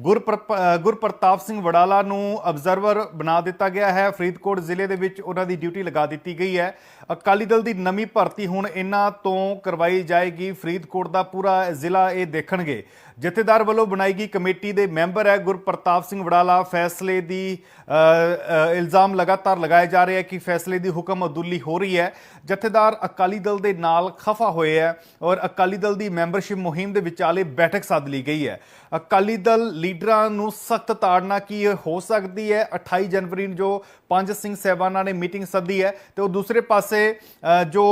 ਗੁਰਪ੍ਰਪ- ਗੁਰਪ੍ਰਤਾਪ ਸਿੰਘ ਵੜਾਲਾ ਨੂੰ ਅਬਜ਼ਰਵਰ ਬਣਾ ਦਿੱਤਾ ਗਿਆ ਹੈ। ਫਰੀਦਕੋਟ ਜ਼ਿਲ੍ਹੇ ਦੇ ਵਿੱਚ ਉਹਨਾਂ ਦੀ ਡਿਊਟੀ ਲਗਾ ਦਿੱਤੀ ਗਈ ਹੈ। ਅਕਾਲੀ ਦਲ ਦੀ ਨਵੀਂ ਭਰਤੀ ਹੁਣ ਇਹਨਾਂ ਤੋਂ ਕਰਵਾਈ ਜਾਏਗੀ। ਫਰੀਦਕੋਟ ਦਾ ਪੂਰਾ ਜ਼ਿਲ੍ਹਾ ਇਹ ਦੇਖਣਗੇ। ਜਥੇਦਾਰ ਵੱਲੋਂ ਬਣਾਈ ਗਈ ਕਮੇਟੀ ਦੇ ਮੈਂਬਰ ਹੈ ਗੁਰਪ੍ਰਤਾਪ ਸਿੰਘ ਵੜਾਲਾ। ਫੈਸਲੇ ਦੀ ਇਲਜ਼ਾਮ ਲਗਾਤਾਰ ਲਗਾਏ ਜਾ ਰਹੇ ਹੈ ਕਿ ਫੈਸਲੇ ਦੀ ਹੁਕਮ ਅਦੁੱਲੀ ਹੋ ਰਹੀ ਹੈ। ਜਥੇਦਾਰ ਅਕਾਲੀ ਦਲ ਦੇ ਨਾਲ ਖਫਾ ਹੋਏ ਹੈ ਔਰ ਅਕਾਲੀ ਦਲ ਦੀ ਮੈਂਬਰਸ਼ਿਪ ਮੁਹਿੰਮ ਦੇ ਵਿਚਾਲੇ ਬੈਠਕ ਸੱਦ ਲਈ ਗਈ ਹੈ। ਅਕਾਲੀ ਦਲ ਲੀਡਰਾਂ ਨੂੰ ਸਖਤ ਤਾੜਨਾ ਕੀ ਹੋ ਸਕਦੀ ਹੈ? 28 ਜਨਵਰੀ ਨੂੰ ਜੋ ਪੰਜ ਸਿੰਘ ਸਹਿਬਾਨਾਂ ਨੇ ਮੀਟਿੰਗ ਸੱਦੀ ਹੈ ਤੇ ਉਹ ਦੂਸਰੇ ਪਾਸੇ ਜੋ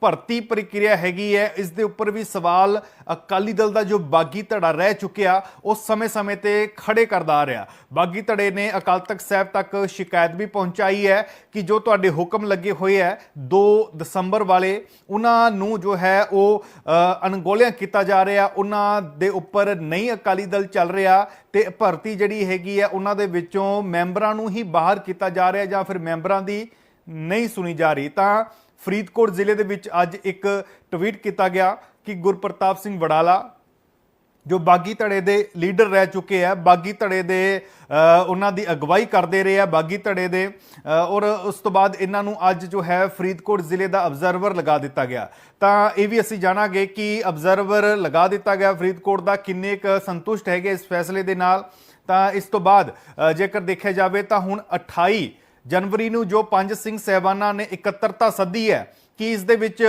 ਭਰਤੀ ਪ੍ਰਕਿਰਿਆ ਹੈਗੀ ਹੈ, ਇਸ ਦੇ ਉੱਪਰ ਵੀ ਸਵਾਲ ਅਕਾਲੀ ਦਲ ਦਾ ਜੋ ਬਾਗੀ ਧੜਾ ਰਹਿ ਚੁੱਕਿਆ, ਉਹ ਸਮੇਂ-ਸਮੇਂ ਤੇ ਖੜੇ ਕਰਦਾ ਆ ਰਿਹਾ। ਬਾਗੀ ਧੜੇ ਨੇ ਅਕਾਲ ਤਖਤ ਸਾਹਿਬ ਤੱਕ ਸ਼ਿਕਾਇਤ ਵੀ ਪਹੁੰਚਾਈ ਹੈ ਕਿ ਜੋ ਤੁਹਾਡੇ ਹੁਕਮ ਲੱਗੇ ਹੋਏ ਹੈ 2 ਦਸੰਬਰ ਵਾਲੇ, ਉਹਨਾਂ ਨੂੰ ਜੋ ਹੈ ਉਹ ਅਣਗੋਲਿਆਂ ਕੀਤਾ ਜਾ ਰਿਹਾ, ਉਹਨਾਂ ਦੇ ਉੱਪਰ ਨਹੀਂ ਅਕਾਲੀ ਦਲ ਚੱਲ ਰਿਹਾ ਤੇ ਭਰਤੀ ਜਿਹੜੀ ਹੈਗੀ ਹੈ ਉਹਨਾਂ ਦੇ ਵਿੱਚੋਂ ਮੈਂਬਰਾਂ ਨੂੰ ਹੀ ਬਾਹਰ ਕੀਤਾ ਜਾ ਰਿਹਾ ਜਾਂ ਫਿਰ ਮੈਂਬਰਾਂ ਦੀ ਨਹੀਂ ਸੁਣੀ ਜਾ ਰਹੀ। ਤਾਂ ਫਰੀਦਕੋਟ ਜ਼ਿਲ੍ਹੇ ਦੇ ਵਿੱਚ ਅੱਜ ਇੱਕ ਟਵੀਟ ਕੀਤਾ ਗਿਆ ਕਿ ਗੁਰਪ੍ਰਤਾਪ ਸਿੰਘ ਵੜਾਲਾ ਜੋ ਬਾਗੀ ਧੜੇ ਦੇ ਲੀਡਰ ਰਹਿ ਚੁੱਕੇ ਆ, ਬਾਗੀ ਧੜੇ ਦੇ ਉਹਨਾਂ ਦੀ ਅਗਵਾਈ ਕਰਦੇ ਰਹੇ ਆ, ਬਾਗੀ ਧੜੇ ਦੇ ਔਰ ਉਸ ਤੋਂ ਬਾਅਦ ਇਹਨਾਂ ਨੂੰ ਅੱਜ ਜੋ ਹੈ ਫਰੀਦਕੋਟ ਜ਼ਿਲ੍ਹੇ ਦਾ ਅਬਜ਼ਰਵਰ ਲਗਾ ਦਿੱਤਾ ਗਿਆ। ਤਾਂ ਇਹ ਵੀ ਅਸੀਂ ਜਾਣਾਂਗੇ ਕਿ ਅਬਜ਼ਰਵਰ ਲਗਾ ਦਿੱਤਾ ਗਿਆ ਫਰੀਦਕੋਟ ਦਾ, ਕਿੰਨੇ ਕੁ ਸੰਤੁਸ਼ਟ ਹੈਗੇ ਇਸ ਫੈਸਲੇ ਦੇ ਨਾਲ। ਤਾਂ ਇਸ ਤੋਂ ਬਾਅਦ ਜੇਕਰ ਦੇਖਿਆ ਜਾਵੇ ਤਾਂ ਹੁਣ 28 ਜਨਵਰੀ ਨੂੰ ਜੋ ਪੰਜ ਸਿੰਘ ਸਹਿਬਾਨਾਂ ਨੇ ਇਕੱਤਰਤਾ ਸੱਦੀ ਹੈ, ਕਿ ਇਸ ਦੇ ਵਿੱਚ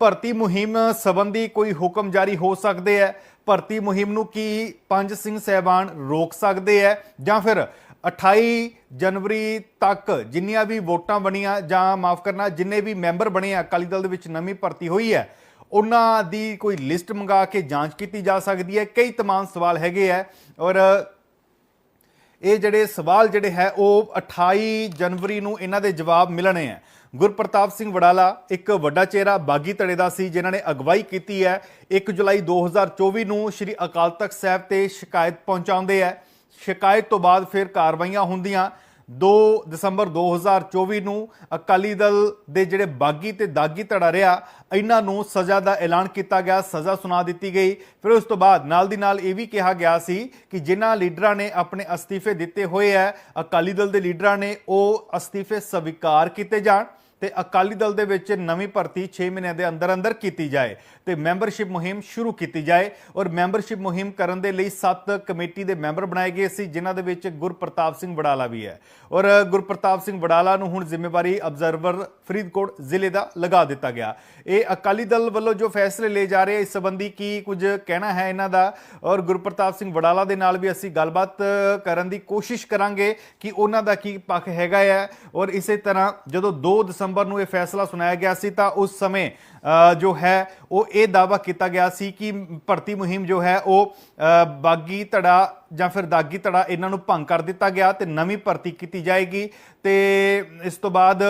ਭਰਤੀ ਮੁਹਿੰਮ ਸੰਬੰਧੀ ਕੋਈ ਹੁਕਮ ਜਾਰੀ ਹੋ ਸਕਦੇ ਹੈ? ਭਰਤੀ ਮੁਹਿੰਮ ਨੂੰ ਕੀ ਪੰਜ ਸਿੰਘ ਸਹਿਬਾਨ ਰੋਕ ਸਕਦੇ ਹੈ ਜਾਂ ਫਿਰ 28 ਜਨਵਰੀ ਤੱਕ ਜਿੰਨੀਆਂ ਵੀ ਵੋਟਾਂ ਬਣੀਆਂ ਜਾਂ ਮਾਫ ਕਰਨਾ, ਜਿੰਨੇ ਵੀ ਮੈਂਬਰ ਬਣੇ ਆ, ਅਕਾਲੀ ਦਲ ਦੇ ਵਿੱਚ ਨਵੀਂ ਭਰਤੀ ਹੋਈ ਹੈ ਉਹਨਾਂ ਦੀ ਕੋਈ ਲਿਸਟ ਮੰਗਾ ਕੇ ਜਾਂਚ ਕੀਤੀ ਜਾ ਸਕਦੀ ਹੈ ਕਈ ਤਮਾਮ ਸਵਾਲ ਹੈਗੇ ਆ ਔਰ ਇਹ ਜਿਹੜੇ ਸਵਾਲ ਜਿਹੜੇ ਹੈ, ਉਹ 28 ਜਨਵਰੀ ਨੂੰ ਇਹਨਾਂ ਦੇ ਜਵਾਬ ਮਿਲਣੇ ਆ ਗੁਰਪ੍ਰਤਾਪ ਸਿੰਘ ਵਡਾਲਾ ਇੱਕ ਵੱਡਾ ਚਿਹਰਾ ਬਾਗੀ ਧੜੇ ਦਾ ਸੀ, ਜਿਨ੍ਹਾਂ ਨੇ ਅਗਵਾਈ ਕੀਤੀ ਹੈ। 1 ਜੁਲਾਈ 2024 ਨੂੰ ਸ੍ਰੀ ਅਕਾਲ ਤਖਤ ਸਾਹਿਬ ਤੇ ਸ਼ਿਕਾਇਤ ਪਹੁੰਚਾਉਂਦੇ ਹੈ। ਸ਼ਿਕਾਇਤ ਤੋਂ ਬਾਅਦ ਫਿਰ ਕਾਰਵਾਈਆਂ ਹੁੰਦੀਆਂ। 2 ਦਸੰਬਰ 2024 ਨੂੰ ਅਕਾਲੀ ਦਲ ਦੇ ਜਿਹੜੇ ਬਾਗੀ ਤੇ ਦਾਗੀ ਧੜਾ ਰਿਹਾ, ਇਹਨਾਂ ਨੂੰ ਸਜ਼ਾ ਦਾ ਐਲਾਨ ਕੀਤਾ ਗਿਆ, ਸਜ਼ਾ ਸੁਣਾ ਦਿੱਤੀ ਗਈ। ਫਿਰ ਉਸ ਤੋਂ ਬਾਅਦ ਨਾਲ ਦੀ ਨਾਲ ਇਹ ਵੀ ਕਿਹਾ ਗਿਆ ਸੀ ਕਿ ਜਿਨ੍ਹਾਂ ਲੀਡਰਾਂ ਨੇ ਆਪਣੇ ਅਸਤੀਫੇ ਦਿੱਤੇ ਹੋਏ ਹੈ, ਅਕਾਲੀ ਦਲ ਦੇ ਲੀਡਰਾਂ ਨੇ ਉਹ ਅਸਤੀਫੇ ਸਵੀਕਾਰ ਕੀਤੇ ਜਾਣ। ਤੇ ਅਕਾਲੀ ਦਲ ਦੇ ਵਿੱਚ ਨਵੀਂ ਭਰਤੀ 6 ਮਹੀਨਿਆਂ ਦੇ ਅੰਦਰ ਅੰਦਰ ਕੀਤੀ ਜਾਏ ਤੇ ਮੈਂਬਰਸ਼ਿਪ ਮੁਹਿੰਮ ਸ਼ੁਰੂ ਕੀਤੀ ਜਾਏ ਔਰ ਮੈਂਬਰਸ਼ਿਪ ਮੁਹਿੰਮ ਕਰਨ ਦੇ ਲਈ 7 ਕਮੇਟੀ ਦੇ ਮੈਂਬਰ ਬਣਾਏ ਗਏ ਸੀ, ਜਿਨ੍ਹਾਂ ਦੇ ਵਿੱਚ ਗੁਰਪ੍ਰਤਾਪ ਸਿੰਘ ਵਡਾਲਾ ਵੀ ਹੈ। ਔਰ ਗੁਰਪ੍ਰਤਾਪ ਸਿੰਘ ਵਡਾਲਾ ਨੂੰ ਹੁਣ ਜ਼ਿੰਮੇਵਾਰੀ ਅਬਜ਼ਰਵਰ ਫਰੀਦਕੋਟ ਜ਼ਿਲ੍ਹੇ ਦਾ ਲਗਾ ਦਿੱਤਾ ਗਿਆ। ਇਹ ਅਕਾਲੀ ਦਲ ਵੱਲੋਂ ਜੋ ਫੈਸਲੇ ਲਏ ਜਾ ਰਹੇ ਇਸ ਸੰਬੰਧੀ ਕੀ ਕੁਝ ਕਹਿਣਾ ਹੈ ਇਹਨਾਂ ਦਾ? ਔਰ ਗੁਰਪ੍ਰਤਾਪ ਸਿੰਘ ਵਡਾਲਾ ਦੇ ਨਾਲ ਵੀ ਅਸੀਂ ਗੱਲਬਾਤ ਕਰਨ ਦੀ ਕੋਸ਼ਿਸ਼ ਕਰਾਂਗੇ ਕਿ ਉਹਨਾਂ ਦਾ ਕੀ ਪੱਖ ਹੈਗਾ ਹੈ ਔਰ ਇਸੇ ਤਰ੍ਹਾਂ ਜਦੋਂ 2 ਦਸੰਬਰ ਨੂੰ ਇਹ ਫੈਸਲਾ ਸੁਣਾਇਆ ਗਿਆ ਸੀ, ਤਾਂ ਉਸ ਸਮੇਂ ਜੋ ਹੈ, ਉਹ ਇਹ ਦਾਵਾ ਕੀਤਾ ਗਿਆ ਸੀ ਕਿ ਭਰਤੀ ਮੁਹਿੰਮ ਜੋ ਹੈ, ਉਹ ਬਾਗੀ ਧੜਾ ਜਾਂ ਫਿਰ ਦਾਗੀ ਧੜਾ ਇਹਨਾਂ ਨੂੰ ਭੰਗ ਕਰ ਦਿੱਤਾ ਗਿਆ ਤੇ ਨਵੀਂ ਭਰਤੀ ਕੀਤੀ ਜਾਏਗੀ ਤੇ ਇਸ ਤੋਂ ਬਾਅਦ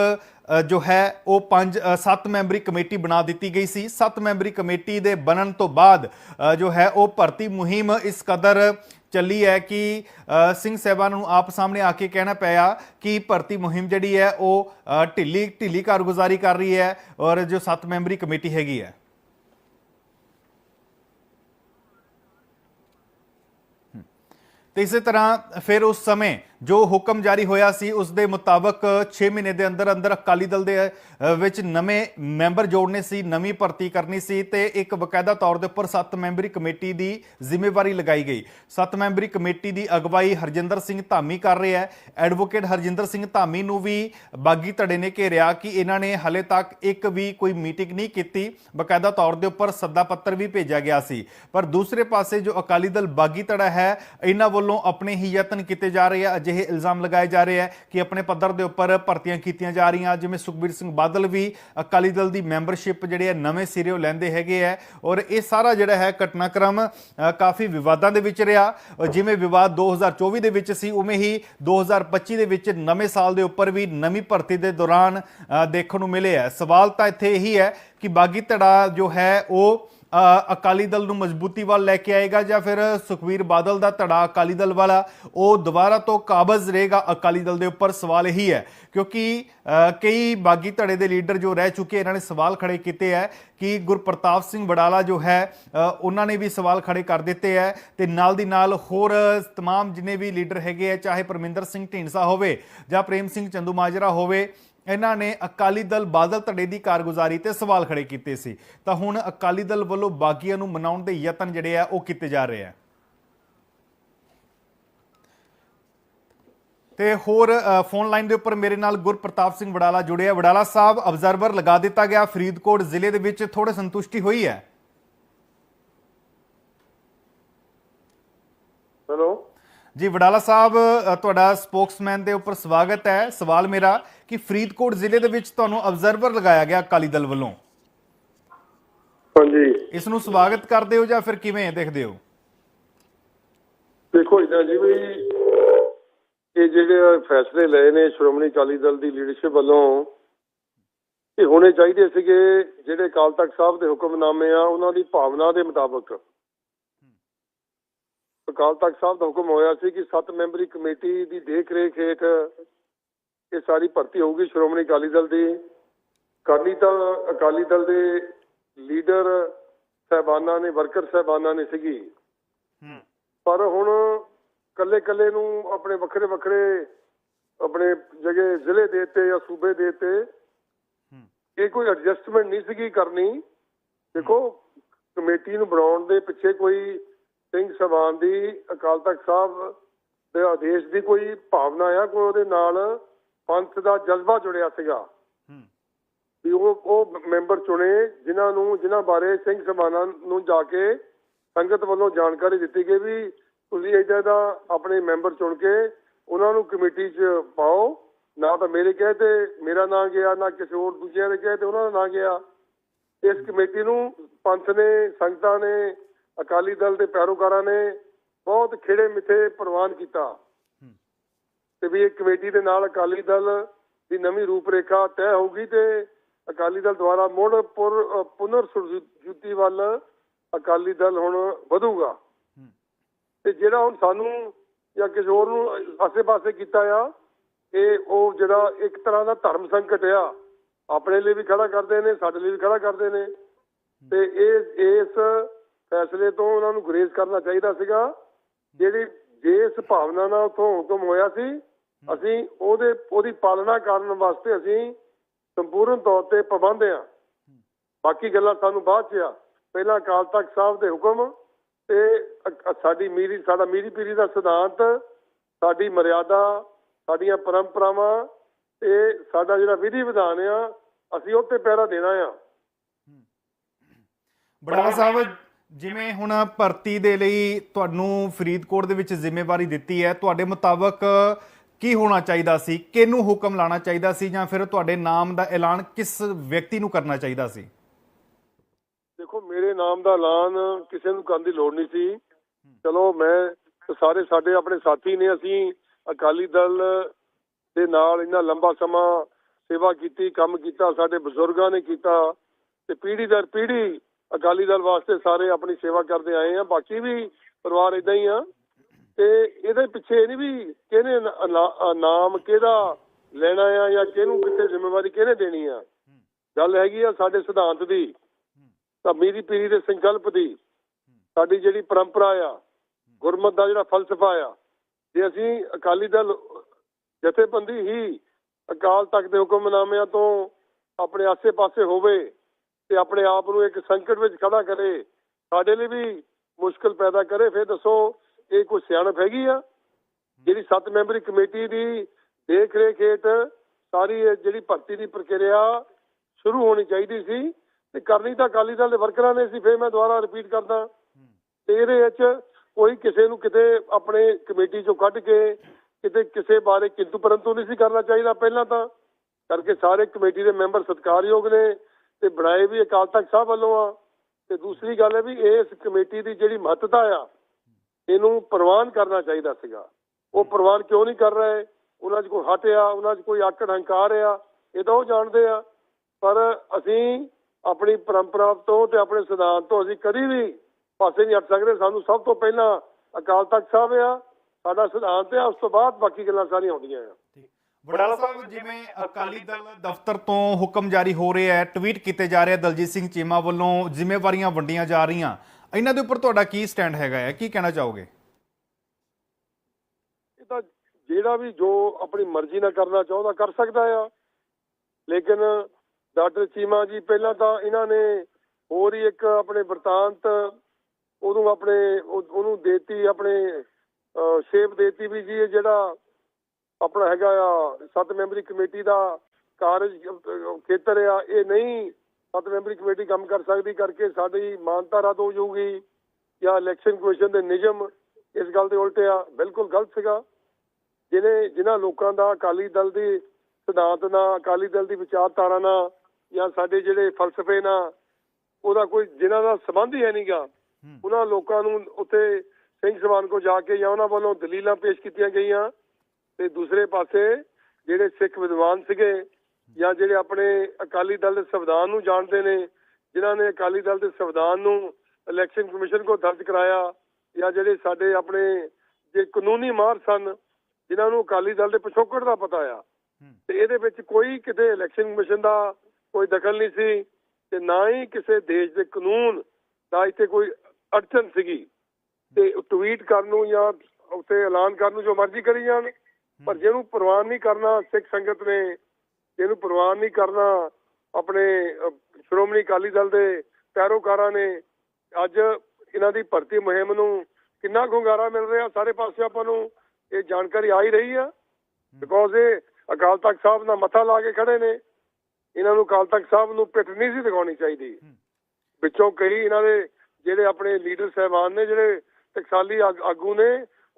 ਜੋ ਹੈ, ਉਹ ਪੰਜ ਸੱਤ ਮੈਂਬਰੀ ਕਮੇਟੀ ਬਣਾ ਦਿੱਤੀ ਗਈ ਸੀ। ਸੱਤ ਮੈਂਬਰੀ ਕਮੇਟੀ ਦੇ ਬਣਨ ਤੋਂ ਬਾਅਦ ਜੋ ਹੈ, ਉਹ ਭਰਤੀ ਮੁਹਿੰਮ ਇਸ ਕਦਰ ਚੱਲੀ ਹੈ ਕਿ ਸਿੰਘ ਸਾਹਿਬਾਨ ਨੂੰ ਆਪ ਸਾਹਮਣੇ ਆ ਕੇ ਕਹਿਣਾ ਪਿਆ ਕਿ ਭਰਤੀ ਮੁਹਿੰਮ ਜਿਹੜੀ ਹੈ ਉਹ ਢਿੱਲੀ ਢਿੱਲੀ ਕਾਰਗੁਜ਼ਾਰੀ ਕਰ ਰਹੀ ਹੈ ਔਰ ਜੋ 7 ਮੈਂਬਰੀ ਕਮੇਟੀ ਹੈਗੀ ਹੈ। ਤੇ ਇਸੇ ਤਰ੍ਹਾਂ ਫਿਰ ਉਸ ਸਮੇਂ ਜੋ ਹੁਕਮ ਜਾਰੀ ਹੋਇਆ ਸੀ, ਉਸ ਦੇ ਮੁਤਾਬਕ 6 ਮਹੀਨੇ ਦੇ ਅੰਦਰ ਅੰਦਰ ਅਕਾਲੀ ਦਲ ਦੇ ਵਿੱਚ ਨਵੇਂ ਮੈਂਬਰ ਜੋੜਨੇ ਸੀ, ਨਵੀਂ ਭਰਤੀ ਕਰਨੀ ਸੀ ਤੇ ਇੱਕ ਬਕਾਇਦਾ ਤੌਰ ਦੇ ਉੱਪਰ 7 ਮੈਂਬਰੀ ਕਮੇਟੀ ਦੀ ਜ਼ਿੰਮੇਵਾਰੀ ਲਗਾਈ ਗਈ। 7 ਮੈਂਬਰੀ ਕਮੇਟੀ ਦੀ ਅਗਵਾਈ ਹਰਜਿੰਦਰ ਸਿੰਘ ਧਾਮੀ ਕਰ ਰਿਹਾ ਹੈ। ਐਡਵੋਕੇਟ ਹਰਜਿੰਦਰ ਸਿੰਘ ਧਾਮੀ ਨੂੰ ਵੀ ਬਾਗੀ ਧੜੇ ਨੇ ਘੇਰਿਆ ਕਿ ਇਹਨਾਂ ਨੇ ਹਲੇ ਤੱਕ ਇੱਕ ਵੀ ਕੋਈ ਮੀਟਿੰਗ ਨਹੀਂ ਕੀਤੀ। ਬਕਾਇਦਾ ਤੌਰ ਦੇ ਉੱਪਰ ਸੱਦਾ ਪੱਤਰ ਵੀ ਭੇਜਿਆ ਗਿਆ ਸੀ। ਪਰ ਦੂਸਰੇ ਪਾਸੇ ਜੋ ਅਕਾਲੀ ਦਲ ਬਾਗੀ ਧੜਾ ਹੈ, ਇਹਨਾਂ ਵੱਲੋਂ ਆਪਣੇ ਹੀ ਯਤਨ ਕੀਤੇ ਜਾ ਰਹੇ ਆ। ਅਜਿਹੇ ਇਲਜ਼ਾਮ ਲਗਾਏ ਜਾ ਰਹੇ ਹੈ ਕਿ ਆਪਣੇ ਪੱਧਰ ਦੇ ਉੱਪਰ ਭਰਤੀਆਂ ਕੀਤੀਆਂ ਜਾ ਰਹੀਆਂ। ਜਿਵੇਂ ਸੁਖਬੀਰ ਸਿੰਘ ਬਾਦਲ ਵੀ ਅਕਾਲੀ ਦਲ ਦੀ ਮੈਂਬਰਸ਼ਿਪ ਜਿਹੜੇ ਹੈ, ਨਵੇਂ ਸਿਰਿਓਂ ਲੈਂਦੇ ਹੈਗੇ ਹੈ ਔਰ ਇਹ ਸਾਰਾ ਜਿਹੜਾ ਹੈ ਘਟਨਾਕ੍ਰਮ ਕਾਫੀ ਵਿਵਾਦਾਂ ਦੇ ਵਿੱਚ ਰਿਹਾ। ਜਿਵੇਂ ਵਿਵਾਦ 2024 ਦੇ ਵਿੱਚ ਸੀ, ਉਵੇਂ ਹੀ 2025 ਦੇ ਵਿੱਚ ਨਵੇਂ ਸਾਲ ਦੇ ਉੱਪਰ ਵੀ ਨਵੀਂ ਭਰਤੀ ਦੇ ਦੌਰਾਨ ਦੇਖਣ ਨੂੰ ਮਿਲੇ ਹੈ। ਸਵਾਲ ਤਾਂ ਇੱਥੇ ਇਹੀ ਹੈ ਕਿ ਬਾਗੀ ਧੜਾ ਜੋ ਹੈ, ਉਹ ਅਕਾਲੀ ਦਲ ਨੂੰ ਮਜ਼ਬੂਤੀ ਵੱਲ ਲੈ ਕੇ ਆਏਗਾ ਜਾਂ ਫਿਰ ਸੁਖਵੀਰ ਬਾਦਲ ਦਾ ਧੜਾ ਅਕਾਲੀ ਦਲ ਵਾਲਾ ਉਹ ਦੁਬਾਰਾ ਤੋਂ ਕਾਬਜ਼ ਰਹੇਗਾ ਅਕਾਲੀ ਦਲ ਦੇ ਉੱਪਰ ਸਵਾਲ ਇਹੀ ਹੈ ਕਿਉਂਕਿ ਅ, ਕਈ ਬਾਗੀ ਧੜੇ ਦੇ ਲੀਡਰ ਜੋ ਰਹਿ ਚੁੱਕੇ ਇਹਨਾਂ ਨੇ ਸਵਾਲ ਖੜੇ ਕੀਤੇ ਹੈ ਕਿ ਗੁਰਪ੍ਰਤਾਪ ਸਿੰਘ ਵਡਾਲਾ ਜੋ ਹੈ ਅ, ਉਹਨਾਂ ਨੇ ਵੀ ਸਵਾਲ ਖੜੇ ਕਰ ਦਿੱਤੇ ਹੈ ਤੇ ਨਾਲ ਦੀ ਨਾਲ ਹੋਰ तमाम ਜਿੰਨੇ ਵੀ ਲੀਡਰ ਹੈਗੇ ਆ ਚਾਹੇ ਪਰਮਿੰਦਰ ਸਿੰਘ ਢੀਂਡਸਾ ਹੋਵੇ ਜਾਂ ਪ੍ਰੇਮ ਸਿੰਘ ਚੰਦੂ ਮਾਜਰਾ ਹੋਵੇ ਇਹਨਾਂ ਨੇ ਅਕਾਲੀ ਦਲ ਬਾਦਲ ਧੜੇ ਦੀ ਕਾਰਗੁਜ਼ਾਰੀ ਤੇ ਸਵਾਲ ਖੜੇ ਕੀਤੇ ਸੀ। ਤਾਂ ਹੁਣ ਅਕਾਲੀ ਦਲ ਵੱਲੋਂ ਬਾਗੀਆਂ ਨੂੰ ਮਨਾਉਣ ਦੇ ਯਤਨ ਜਿਹੜੇ ਆ, ਉਹ ਕੀਤੇ ਜਾ ਰਹੇ ਆ। ਤੇ ਹੋਰ ਫੋਨ ਲਾਈਨ ਦੇ ਉੱਪਰ ਮੇਰੇ ਨਾਲ ਗੁਰਪ੍ਰਤਾਪ ਸਿੰਘ ਵਡਾਲਾ ਜੁੜੇ ਆ। ਵਡਾਲਾ ਸਾਹਿਬ, ਅਬਜ਼ਰਵਰ ਲਗਾ ਦਿੱਤਾ ਗਿਆ। ਫਰੀਦਕੋਟ ਜ਼ਿਲ੍ਹੇ ਦੇ ਵਿੱਚ ਥੋੜੇ ਸੰਤੁਸ਼ਟੀ ਹੋਈ ਹੈ? ਹੈਲੋ ਜੀ ਵਡਾਲਾ ਸਾਹਿਬ ਤੁਹਾਡਾ ਸਪੋਕਸਮੈਨ ਦੇ ਉੱਪਰ ਸਵਾਗਤ ਹੈ। ਸਵਾਲ ਮੇਰਾ ਕਿ ਫਰੀਦਕੋਟ ਜ਼ਿਲ੍ਹੇ ਦੇ ਵਿੱਚ ਤੁਹਾਨੂੰ ਅਬਜ਼ਰਵਰ ਲਗਾਇਆ ਗਿਆ ਅਕਾਲੀ ਦਲ ਵੱਲੋਂ? ਹਾਂਜੀ। ਇਸ ਨੂੰ ਸਵਾਗਤ ਕਰਦੇ ਹੋ ਜਾਂ ਫਿਰ ਕਿਵੇਂ ਦੇਖਦੇ ਹੋ? ਦੇਖੋ ਇਦਾਂ ਜੀ ਵੀ ਇਹ ਜਿਹੜੇ ਫੈਸਲੇ ਲਏ ਨੇ ਸ਼੍ਰੋਮਣੀ ਅਕਾਲੀ ਦਲ ਦੀ ਲੀਡਰਸ਼ਿਪ ਵੱਲੋਂ ਇਹ ਹੋਣੇ ਚਾਹੀਦੇ ਸੀਗੇ ਜਿਹੜੇ ਅਕਾਲ ਤਖਤ ਸਾਹਿਬ ਦੇ ਹੁਕਮਨਾਮੇ ਆ ਉਹਨਾਂ ਦੀ ਭਾਵਨਾ ਦੇ ਮੁਤਾਬਕ। ਅਕਾਲ ਤਖਤ ਸਾਹਿਬ ਦਾ ਹੁਕਮ ਹੋਇਆ ਸੀ ਕਿ 7 ਮੈਂਬਰੀ ਕਮੇਟੀ ਦੀ ਦੇਖ ਰੇਖ ਹੇਠ ਇਹ ਸਾਰੀ ਭਰਤੀ ਹੋਊਗੀ ਸ਼੍ਰੋਮਣੀ ਅਕਾਲੀ ਦਲ ਦੀ। ਕਰਨੀ ਤਾਂ ਅਕਾਲੀ ਦਲ ਦੇ ਲੀਡਰ ਸਹਿਬਾਨਾਂ ਨੇ ਵਰਕਰ ਸਹਿਬਾਨਾਂ ਨੇ ਸੀਗੀ। ਪਰ ਹੁਣ ਕੱਲੇ ਕੱਲੇ ਨੂੰ ਆਪਣੇ ਵੱਖਰੇ ਵੱਖਰੇ ਆਪਣੇ ਜਗ੍ਹਾ ਜ਼ਿਲ੍ਹੇ ਦੇ ਦਿੱਤੇ ਜਾਂ ਸੂਬੇ ਦੇ ਦਿੱਤੇ ਇਹ ਕੋਈ ਐਡਜਸਟਮੈਂਟ ਨਹੀਂ ਸੀਗੀ ਕਰਨੀ। ਦੇਖੋ ਕਮੇਟੀ ਨੂੰ ਬਣਾਉਣ ਦੇ ਪਿੱਛੇ ਕੋਈ ਸਿੰਘ ਸਭਾਨ ਦੀ ਅਕਾਲ ਤਖਤ ਸਾਹਿਬ ਦੇ ਆਦੇਸ਼ ਦੀ ਕੋਈ ਭਾਵਨਾ ਆ? ਕੋਈ ਉਹਦੇ ਨਾਲ ਪੰਥ ਦਾ ਜਜ਼ਬਾ ਜੁੜਿਆ ਸੀਗਾ? ਵੀ ਉਹ ਉਹ ਮੈਂਬਰ ਚੁਣੇ ਜਿਨ੍ਹਾਂ ਨੂੰ ਜਿਨ੍ਹਾਂ ਬਾਰੇ ਸਿੰਘ ਸਭਾਨਾਂ ਨੂੰ ਜਾ ਕੇ ਸੰਗਤ ਵੱਲੋਂ ਜਾਣਕਾਰੀ ਦਿੱਤੀ ਗਈ ਵੀ ਤੁਸੀਂ ਏਦਾਂ ਦਾ ਆਪਣੇ ਮੈਂਬਰ ਚੁਣ ਕੇ ਉਹਨਾਂ ਨੂੰ ਕਮੇਟੀ 'ਚ ਪਾਓ। ਨਾ ਤਾਂ ਮੇਰੇ ਕਹੇ ਤੇ ਮੇਰਾ ਨਾਂ ਗਿਆ ਨਾ ਕਿਸੇ ਹੋਰ ਦੂਜਿਆਂ ਦੇ ਕਹੇ ਤੇ ਉਹਨਾਂ ਦਾ ਨਾਂ ਗਿਆ। ਇਸ ਕਮੇਟੀ ਨੂੰ ਪੰਥ ਨੇ ਸੰਗਤਾਂ ਨੇ ਅਕਾਲੀ ਦਲ ਦੇ ਪੈਰੋਕਾਰਾਂ ਨੇ ਬਹੁਤ ਖੇੜੇ ਮਿੱਥੇ ਪ੍ਰਵਾਨ ਕੀਤਾ। ਤੇ ਵੀ ਇਹ ਕਮੇਟੀ ਦੇ ਨਾਲ ਅਕਾਲੀ ਦਲ ਦੀ ਨਵੀਂ ਰੂਪਰੇਖਾ ਤੈਅ ਹੋਊਗੀ ਤੇ ਅਕਾਲੀ ਦਲ ਦੁਆਰਾ ਮੁੜ ਪੁਨਰ ਸੁਰਜੀਤੀ ਵੱਲ ਅਕਾਲੀ ਦਲ ਹੁਣ ਵਧੂਗਾ। ਤੇ ਜਿਹੜਾ ਹੁਣ ਸਾਨੂੰ ਜਾਂ ਕਿਸੇ ਹੋਰ ਨੂੰ ਆਸੇ-ਪਾਸੇ ਕੀਤਾ ਆ ਇਹ ਉਹ ਜਿਹੜਾ ਇੱਕ ਤਰ੍ਹਾਂ ਦਾ ਧਰਮ ਸੰਕਟ ਆ ਆਪਣੇ ਲਈ ਵੀ ਖੜਾ ਕਰਦੇ ਨੇ ਸਾਡੇ ਲਈ ਵੀ ਖੜਾ ਕਰਦੇ ਨੇ। ਤੇ ਇਹ ਇਸ ਫੈਸਲੇ ਤੋਂ ਉਹਨਾਂ ਨੂੰ ਗੁਰੇਜ਼ ਕਰਨਾ ਚਾਹੀਦਾ ਸੀਗਾ। ਜਿਹੜੀ ਜਿਸ ਭਾਵਨਾ ਨਾਲ ਉਥੋਂ ਹੁਕਮ ਹੋਇਆ ਸੀ, ਅਸੀਂ ਉਹਦੇ, ਉਹਦੀ ਪਾਲਣਾ ਕਰਨ ਵਾਸਤੇ ਅਸੀਂ ਸੰਪੂਰਨ ਤੌਰ ਤੇ ਪਾਬੰਦ ਆ ਬਾਕੀ ਗੱਲਾਂ ਸਾਨੂੰ ਬਾਅਦ ਚ ਆ। ਪਹਿਲਾਂ ਅਕਾਲ ਤਖਤ ਸਾਹਿਬ ਦੇ ਹੁਕਮ ਤੇ ਸਾਡੀ ਮੀਰੀ, ਸਾਡਾ ਮੀਰੀ ਪੀਰੀ ਦਾ ਸਿਧਾਂਤ, ਸਾਡੀ ਮਰਿਆਦਾ, ਸਾਡੀਆਂ ਪਰੰਪਰਾਵਾਂ ਤੇ ਸਾਡਾ ਜਿਹੜਾ ਵਿਧੀ ਵਿਧਾਨ ਆ, ਅਸੀਂ ਉਹ ਤੇ ਪਹਿਰਾ ਦੇਣਾ ਆ। ਬੜਾਲਾ ਸਾਹਿਬ ਜਿਵੇਂ ਹੁਣ ਭਰਤੀ ਦੇ ਲਈ ਤੁਹਾਨੂੰ ਫਰੀਦਕੋਟ ਦੇ ਵਿੱਚ ਜ਼ਿੰਮੇਵਾਰੀ ਦਿੱਤੀ ਹੈ, ਤੁਹਾਡੇ ਮੁਤਾਬਕ ਕੀ ਹੋਣਾ ਚਾਹੀਦਾ ਸੀ? ਕਿਹਨੂੰ ਹੁਕਮ ਲਾਣਾ ਚਾਹੀਦਾ ਸੀ ਜਾਂ ਫਿਰ ਤੁਹਾਡੇ ਨਾਮ ਦਾ ਐਲਾਨ ਕਿਸ ਵਿਅਕਤੀ ਨੂੰ ਕਰਨਾ ਚਾਹੀਦਾ ਸੀ? ਦੇਖੋ, ਮੇਰੇ ਨਾਮ ਦਾ ਐਲਾਨ ਕਿਸੇ ਨੂੰ ਕਰਨ ਦੀ ਲੋੜ ਨਹੀਂ ਸੀ। ਚਲੋ, ਮੈਂ ਸਾਰੇ ਸਾਡੇ ਆਪਣੇ ਸਾਥੀ ਨੇ, ਅਸੀਂ ਅਕਾਲੀ ਦਲ ਦੇ ਨਾਲ ਇੰਨਾ ਲੰਬਾ ਸਮਾਂ ਸੇਵਾ ਕੀਤੀ, ਕੰਮ ਕੀਤਾ, ਸਾਡੇ ਬਜ਼ੁਰਗਾਂ ਨੇ ਕੀਤਾ ਤੇ ਪੀੜ੍ਹੀ ਦਰ ਪੀੜ੍ਹੀ ਅਕਾਲੀ ਦਲ ਵਾਸਤੇ ਸਾਰੇ ਆਪਣੀ ਸੇਵਾ ਕਰਦੇ ਆਏ ਆ, ਬਾਕੀ ਵੀ ਪਰਿਵਾਰ ਇਦਾਂ ਹੀ ਆ। ਤੇ ਇਹਦੇ ਪਿੱਛੇ ਇਹ ਨਹੀਂ ਵੀ ਕਿਹਨੇ ਨਾਮ ਕਿਹਦਾ ਲੈਣਾ ਆ ਜਾਂ ਕਿਹਨੂੰ ਕਿੱਥੇ ਜ਼ਿੰਮੇਵਾਰੀ ਕਿਹਨੇ ਦੇਣੀ ਆ। ਗੱਲ ਹੈਗੀ ਆ ਸਾਡੇ ਸਿਧਾਂਤ ਦੀ ਤਾਂ ਮੇਰੀ ਪੀੜੀ ਦੇ ਸੰਕਲਪ ਦੀ। ਸਾਡੀ ਜਿਹੜੀ ਪਰੰਪਰਾ ਆ, ਗੁਰਮਤ ਦਾ ਜਿਹੜਾ ਫਲਸਫਾ ਆ, ਜੇ ਅਸੀਂ ਅਕਾਲੀ ਦਲ ਜਥੇਬੰਦੀ ਹੀ ਅਕਾਲ ਤਖਤ ਦੇ ਹੁਕਮਨਾਮਿਆਂ ਤੋਂ ਆਪਣੇ ਆਸੇ-ਪਾਸੇ ਹੋਵੇ ਤੇ ਆਪਣੇ ਆਪ ਨੂੰ ਇੱਕ ਸੰਕਟ ਵਿੱਚ ਖੜਾ ਕਰੇ, ਸਾਡੇ ਲਈ ਵੀ ਮੁਸ਼ਕਲ ਪੈਦਾ ਕਰੇ, ਫਿਰ ਦੱਸੋ ਇਹ ਕੋਈ ਸਿਆਣਪ ਹੈਗੀ ਆ? ਜਿਹੜੀ 7 ਮੈਂਬਰੀ ਕਮੇਟੀ ਦੀ ਦੇਖ ਰੇਖ ਹੇਠ ਸਾਰੀ ਜਿਹੜੀ ਭਰਤੀ ਦੀ ਪ੍ਰਕਿਰਿਆ ਸ਼ੁਰੂ ਹੋਣੀ ਚਾਹੀਦੀ ਸੀ ਤੇ ਕਰਨੀ ਤਾਂ ਅਕਾਲੀ ਦਲ ਦੇ ਵਰਕਰਾਂ ਨੇ ਸੀ, ਫਿਰ ਮੈਂ ਦੁਬਾਰਾ ਰਿਪੀਟ ਕਰਦਾ। ਤੇ ਇਹਦੇ ਵਿੱਚ ਕੋਈ ਕਿਸੇ ਨੂੰ ਕਿਤੇ ਆਪਣੇ ਕਮੇਟੀ ਚੋਂ ਕੱਢ ਕੇ ਕਿਤੇ ਕਿਸੇ ਬਾਰੇ ਕਿੰਤੂ ਪਰੰਤੂ ਨਹੀਂ ਸੀ ਕਰਨਾ ਚਾਹੀਦਾ ਪਹਿਲਾਂ ਤਾਂ, ਕਰਕੇ ਸਾਰੇ ਕਮੇਟੀ ਦੇ ਮੈਂਬਰ ਸਤਿਕਾਰਯੋਗ ਨੇ ਤੇ ਬਣਾਏ ਵੀ ਅਕਾਲ ਤਖਤ ਸਾਹਿਬ ਵੱਲੋਂ ਆ। ਤੇ ਦੂਸਰੀ ਗੱਲ ਹੈ ਵੀ ਇਸ ਕਮੇਟੀ ਦੀ ਜਿਹੜੀ ਮਹੱਤਤਾ ਆ, ਇਹਨੂੰ ਪ੍ਰਵਾਨ ਕਰਨਾ ਚਾਹੀਦਾ ਸੀਗਾ। ਉਹ ਪ੍ਰਵਾਨ ਕਿਉਂ ਨਹੀਂ ਕਰ ਰਹੇ? ਉਹਨਾਂ 'ਚ ਕੋਈ ਹੱਟ ਆ, ਉਹਨਾਂ 'ਚ ਕੋਈ ਆਕੜ ਹੰਕਾਰ ਆ, ਇਹ ਤਾਂ ਉਹ ਜਾਣਦੇ ਆ। ਪਰ ਅਸੀਂ ਆਪਣੀ ਪਰੰਪਰਾ ਤੋਂ ਤੇ ਆਪਣੇ ਸਿਧਾਂਤ ਤੋਂ ਅਸੀਂ ਕਦੀ ਵੀ ਪਾਸੇ ਨਹੀਂ ਹਟ ਸਕਦੇ। ਸਾਨੂੰ ਸਭ ਤੋਂ ਪਹਿਲਾਂ ਅਕਾਲ ਤਖਤ ਸਾਹਿਬ ਆ। ਸਾਡਾ ਸਿਧਾਂਤ ਆ, ਉਸ ਤੋਂ ਬਾਅਦ ਬਾਕੀ ਗੱਲਾਂ ਸਾਰੀਆਂ ਆਉਂਦੀਆਂ ਆ। ਵਡਾਲਾ ਸਾਹਿਬ ਜਿਵੇਂ ਅਕਾਲੀ ਦਲ ਦਫ਼ਤਰ ਤੋਂ ਹੁਕਮ ਜਾਰੀ ਹੋ ਰਿਹਾ ਹੈ ਟਵੀਟ ਕੀਤੇ ਜਾ ਰਹੇ ਆ ਦਲਜੀਤ ਸਿੰਘ ਚੀਮਾ ਵੱਲੋਂ ਜ਼ਿੰਮੇਵਾਰੀਆਂ ਵੰਡੀਆਂ ਜਾ ਰਹੀਆਂ। ਇਹਨਾਂ ਦੇ ਉੱਪਰ ਤੁਹਾਡਾ ਕੀ ਸਟੈਂਡ ਹੈਗਾ ਹੈ? ਕੀ ਕਹਿਣਾ ਚਾਹੋਗੇ? ਇਹ ਤਾਂ ਜਿਹੜਾ ਵੀ ਜੋ ਆਪਣੀ ਮਰਜ਼ੀ ਨਾਲ ਕਰਨਾ ਚਾਹੁੰਦਾ ਕਰ ਸਕਦਾ ਆ। ਲੇਕਿਨ ਡਾਕਟਰ ਚੀਮਾ ਜੀ ਪਹਿਲਾਂ ਤਾਂ ਇਹਨਾਂ ਨੇ ਹੋਰ ਹੀ ਇੱਕ ਆਪਣੇ ਵਰਤਾਂਤ ਉਹਨੂੰ ਆਪਣੇ ਉਹ- ਉਹਨੂੰ ਦੇਤੀ ਆਪਣੇ ਸ਼ੇਪ ਦੇਤੀ ਵੀ ਜੀ ਇਹ ਜਿਹੜਾ ਆਪਣਾ ਹੈਗਾ ਆ ਸੱਤ ਮੈਂਬਰੀ ਕਮੇਟੀ ਦਾ ਕਾਰਜ ਖੇਤਰ ਆ ਇਹ ਨਹੀਂ ਸੱਤ ਮੈਂਬਰੀ ਕਮੇਟੀ ਕੰਮ ਕਰ ਸਕਦੀ ਕਰਕੇ ਸਾਡੀ ਮਾਨਤਾ ਰੱਦ ਹੋ ਜਾਊਗੀ ਜਾਂ ਇਲੈਕਸ਼ਨ ਕਮਿਸ਼ਨ ਦੇ ਨਿਯਮ ਇਸ ਗੱਲ ਦੇ ਉਲਟ ਆ। ਬਿਲਕੁਲ ਗਲਤ ਸੀਗਾ। ਜਿਹਨੇ ਜਿਨ੍ਹਾਂ ਲੋਕਾਂ ਦਾ ਅਕਾਲੀ ਦਲ ਦੀ ਸਿਧਾਂਤ ਨਾਲ ਅਕਾਲੀ ਦਲ ਦੀ ਵਿਚਾਰਧਾਰਾ ਨਾਲ ਜਾਂ ਸਾਡੇ ਜਿਹੜੇ ਫਲਸਫੇ ਨਾਲ ਉਹਦਾ ਕੋਈ ਜਿਨ੍ਹਾਂ ਦਾ ਸੰਬੰਧ ਹੀ ਹੈ ਨਹੀਂਗਾ ਉਹਨਾਂ ਲੋਕਾਂ ਨੂੰ ਉੱਥੇ ਸਿੰਘ ਸਭਾਨ ਕੋ ਜਾ ਕੇ ਜਾਂ ਉਹਨਾਂ ਵੱਲੋਂ ਦਲੀਲਾਂ ਪੇਸ਼ ਕੀਤੀਆਂ ਗਈਆਂ। ਤੇ ਦੂਸਰੇ ਪਾਸੇ ਜਿਹੜੇ ਸਿੱਖ ਵਿਦਵਾਨ ਸੀਗੇ ਜਾਂ ਜਿਹੜੇ ਆਪਣੇ ਅਕਾਲੀ ਦਲ ਦੇ ਸੰਵਿਧਾਨ ਨੂੰ ਜਾਣਦੇ ਨੇ ਜਿਨ੍ਹਾਂ ਨੇ ਅਕਾਲੀ ਦਲ ਦੇ ਸੰਵਿਧਾਨ ਨੂੰ ਇਲੈਕਸ਼ਨ ਕਮਿਸ਼ਨ ਕੋ ਦਰਜ ਕਰਾਇਆ ਜਾਂ ਜਿਹੜੇ ਸਾਡੇ ਆਪਣੇ ਜੇ ਕਾਨੂੰਨੀ ਮਾਹਰ ਸਨ ਜਿਨ੍ਹਾਂ ਨੂੰ ਅਕਾਲੀ ਦਲ ਦੇ ਪਿਛੋਕੜ ਦਾ ਪਤਾ ਆ ਤੇ ਇਹਦੇ ਵਿੱਚ ਕੋਈ ਕਿਤੇ ਇਲੈਕਸ਼ਨ ਕਮਿਸ਼ਨ ਦਾ ਕੋਈ ਦਖਲ ਨਹੀਂ ਸੀ ਤੇ ਨਾ ਹੀ ਕਿਸੇ ਦੇਸ਼ ਦੇ ਕਾਨੂੰਨ ਦਾ ਇੱਥੇ ਕੋਈ ਅੜਚਨ ਸੀਗੀ। ਤੇ ਟਵੀਟ ਕਰਨ ਨੂੰ ਜਾਂ ਉੱਤੇ ਐਲਾਨ ਕਰਨ ਨੂੰ ਜੋ ਮਰਜ਼ੀ ਕਰੀ ਜਾਣ। ਪਰ ਜਿਹਨੂੰ ਪ੍ਰਵਾਨ ਨਹੀਂ ਕਰਨਾ ਸਿੱਖ ਸੰਗਤ ਨੇ ਜਿਹਨੂੰ ਪ੍ਰਵਾਨ ਨਹੀਂ ਕਰਨਾ ਆਪਣੇ ਸ਼੍ਰੋਮਣੀ ਅਕਾਲੀ ਦਲ ਦੇ ਪੈਰੋਕਾਰਾਂ ਨੇ ਅੱਜ ਇਹਨਾਂ ਦੀ ਭਰਤੀ ਮੁਹਿੰਮ ਨੂੰ ਕਿੰਨਾ ਗੁੰਗਾਰਾ ਮਿਲ ਰਿਹਾ ਸਾਰੇ ਪਾਸੇ ਆਪਾਂ ਨੂੰ ਇਹ ਜਾਣਕਾਰੀ ਆ ਹੀ ਰਹੀ ਆ। ਬਿਕੋਜ਼ ਇਹ ਅਕਾਲ ਤਖਤ ਸਾਹਿਬ ਨਾਲ ਮੱਥਾ ਲਾ ਕੇ ਖੜੇ ਨੇ। ਇਹਨਾਂ ਨੂੰ ਅਕਾਲ ਤਖਤ ਸਾਹਿਬ ਨੂੰ ਪਿੱਠ ਨਹੀਂ ਸੀ ਦਿਖਾਉਣੀ ਚਾਹੀਦੀ। ਵਿੱਚੋਂ ਕਈ ਇਹਨਾਂ ਦੇ ਜਿਹੜੇ ਆਪਣੇ ਲੀਡਰ ਸਹਿਬਾਨ ਨੇ ਜਿਹੜੇ ਟਕਸਾਲੀ ਆਗੂ ਨੇ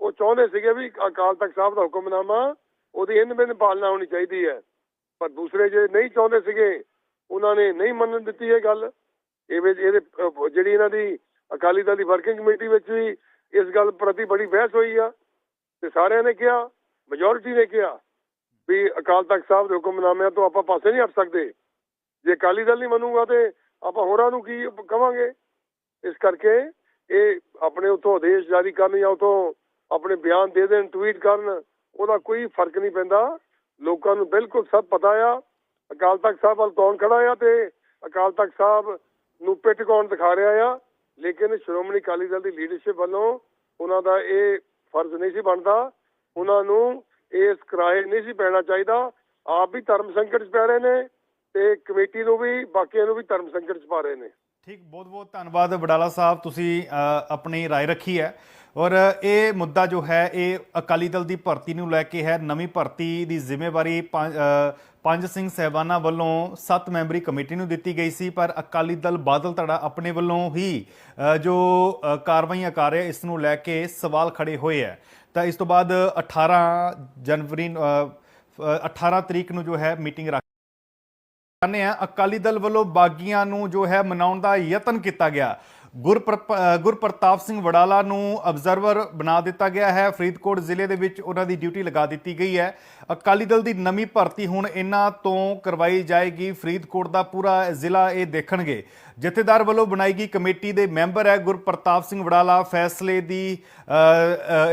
ਉਹ ਚਾਹੁੰਦੇ ਸੀਗੇ ਵੀ ਅਕਾਲ ਤਖਤ ਸਾਹਿਬ ਦਾ ਹੁਕਮਨਾਮਾ, ਉਹਦੀ ਇੰਨ ਬਿੰਨ ਪਾਲਣਾ ਹੋਣੀ ਚਾਹੀਦੀ ਹੈ। ਪਰ ਦੂਸਰੇ ਜਿਹੜੇ ਨਹੀਂ ਚਾਹੁੰਦੇ ਸੀਗੇ, ਉਹਨਾਂ ਨੇ ਨਹੀਂ ਮੰਨਣ ਦਿੱਤੀ ਇਹ ਗੱਲ। ਇਹਦੇ ਜਿਹੜੀ ਇਹਨਾਂ ਦੀ ਅਕਾਲੀ ਦਲ ਦੀ ਵਰਕਿੰਗ ਕਮੇਟੀ ਵਿੱਚ ਵੀ ਇਸ ਗੱਲ ਪ੍ਰਤੀ ਬੜੀ ਬਹਿਸ ਹੋਈ ਆ। ਤੇ ਸਾਰਿਆਂ ਨੇ ਕਿਹਾ ਮੈਜੋਰਿਟੀ ਨੇ ਕਿਹਾ ਵੀ ਅਕਾਲ ਤਖਤ ਸਾਹਿਬ ਦੇ ਹੁਕਮਨਾਮਿਆਂ ਤੋਂ ਆਪਾਂ ਪਾਸੇ ਨਹੀਂ ਹਟ ਸਕਦੇ। ਜੇ ਅਕਾਲੀ ਦਲ ਨਹੀਂ ਮੰਨੂਗਾ ਤੇ ਆਪਾਂ ਹੋਰਾਂ ਨੂੰ ਕੀ ਕਵਾਂਗੇ? ਇਸ ਕਰਕੇ ਇਹ ਆਪਣੇ ਉਥੋਂ ਆਦੇਸ਼ ਜਾਰੀ ਕਰਨ ਜਾਂ ਉਤੋਂ ਆਪਣੇ ਬਿਆਨ ਦੇ ਦੇਣ ਟਵੀਟ ਕਰਨ ਉਹਦਾ ਕੋਈ ਫਰਕ ਨਹੀਂ ਪੈਂਦਾ ਲੋਕਾਂ ਨੂੰ ਬਿਲਕੁਲ ਸਭ ਪਤਾ ਆ ਅਕਾਲ ਤਖਤ ਸਾਹਿਬ ਵੱਲ ਕੌਣ ਖੜਾ ਆ ਤੇ ਅਕਾਲ ਤਖਤ ਸਾਹਿਬ ਨੂੰ ਪਿੱਠ ਕੌਣ ਦਿਖਾ ਰਿਹਾ ਆ ਲੇਕਿਨ ਸ਼੍ਰੋਮਣੀ ਅਕਾਲੀ ਦਲ ਦੀ ਲੀਡਰਸ਼ਿਪ ਵੱਲੋਂ ਉਹਨਾਂ ਦਾ ਇਹ ਫਰਜ਼ ਨਹੀਂ ਸੀ ਬਣਦਾ ਉਹਨਾਂ ਨੂੰ ਇਸ ਕਿਰਾਏ ਨਹੀਂ ਸੀ ਪੈਣਾ ਚਾਹੀਦਾ ਆਪ ਵੀ ਧਰਮ ਸੰਕਟ 'ਚ ਪੈ ਰਹੇ ਨੇ ਤੇ ਕਮੇਟੀ ਨੂੰ ਵੀ ਬਾਕੀਆਂ ਨੂੰ ਵੀ ਧਰਮ ਸੰਕਟ 'ਚ ਪਾ ਰਹੇ ਨੇ ਠੀਕ ਬਹੁਤ ਬਹੁਤ ਧੰਨਵਾਦ ਵਡਾਲਾ ਸਾਹਿਬ ਤੁਸੀਂ ਅ, ਆਪਣੀ رائے ਰੱਖੀ ਹੈ ਔਰ ਇਹ ਮੁੱਦਾ ਜੋ ਹੈ ਇਹ ਅਕਾਲੀ ਦਲ ਦੀ ਭਰਤੀ ਨੂੰ ਲੈ ਕੇ ਹੈ। ਨਵੀਂ ਭਰਤੀ ਦੀ ਜ਼ਿੰਮੇਵਾਰੀ ਪੰਜ- ਸਿੰਘ ਸਹਿਬਾਨਾਂ ਵੱਲੋਂ ਸੱਤ ਮੈਂਬਰੀ ਕਮੇਟੀ ਨੂੰ ਦਿੱਤੀ ਗਈ ਸੀ ਪਰ ਅਕਾਲੀ ਦਲ ਬਾਦਲ ਧੜਾ ਆਪਣੇ ਵੱਲੋਂ ਹੀ ਜੋ ਕਾਰਵਾਈਆਂ ਕਰ ਰਿਹਾ ਇਸ ਨੂੰ ਲੈ ਕੇ ਸਵਾਲ ਖੜੇ ਹੋਏ ਹੈ। ਤਾਂ ਇਸ ਤੋਂ ਬਾਅਦ 18 ਜਨਵਰੀ ਨੂੰ, ਅ, ਅ, 18 ਤਰੀਕ ਨੂੰ ਜੋ ਹੈ ਮੀਟਿੰਗ ਰੱਖ ਜਾਂਦੇ ਆ ਅਕਾਲੀ ਦਲ ਵੱਲੋਂ ਬਾਗੀਆਂ ਨੂੰ ਜੋ ਹੈ ਮਨਾਉਣ ਦਾ ਯਤਨ ਕੀਤਾ ਗਿਆ। ਗੁਰਪ੍ਰਤਾਪ ਸਿੰਘ ਵੜਾਲਾ ਨੂੰ ਅਬਜ਼ਰਵਰ ਬਣਾ ਦਿੱਤਾ ਗਿਆ ਹੈ। ਫਰੀਦਕੋਟ ਜ਼ਿਲ੍ਹੇ ਦੇ ਵਿੱਚ ਉਹਨਾਂ ਦੀ ਡਿਊਟੀ ਲਗਾ ਦਿੱਤੀ ਗਈ ਹੈ। ਅਕਾਲੀ ਦਲ ਦੀ ਨਵੀਂ ਭਰਤੀ ਹੁਣ ਇਹਨਾਂ ਤੋਂ ਕਰਵਾਈ ਜਾਏਗੀ। ਫਰੀਦਕੋਟ ਦਾ ਪੂਰਾ ਜ਼ਿਲ੍ਹਾ ਇਹ ਦੇਖਣਗੇ। ਜਥੇਦਾਰ ਵੱਲੋਂ ਬਣਾਈ ਗਈ ਕਮੇਟੀ ਦੇ ਮੈਂਬਰ ਹੈ ਗੁਰਪ੍ਰਤਾਪ ਸਿੰਘ ਵਡਾਲਾ ਫੈਸਲੇ ਦੀ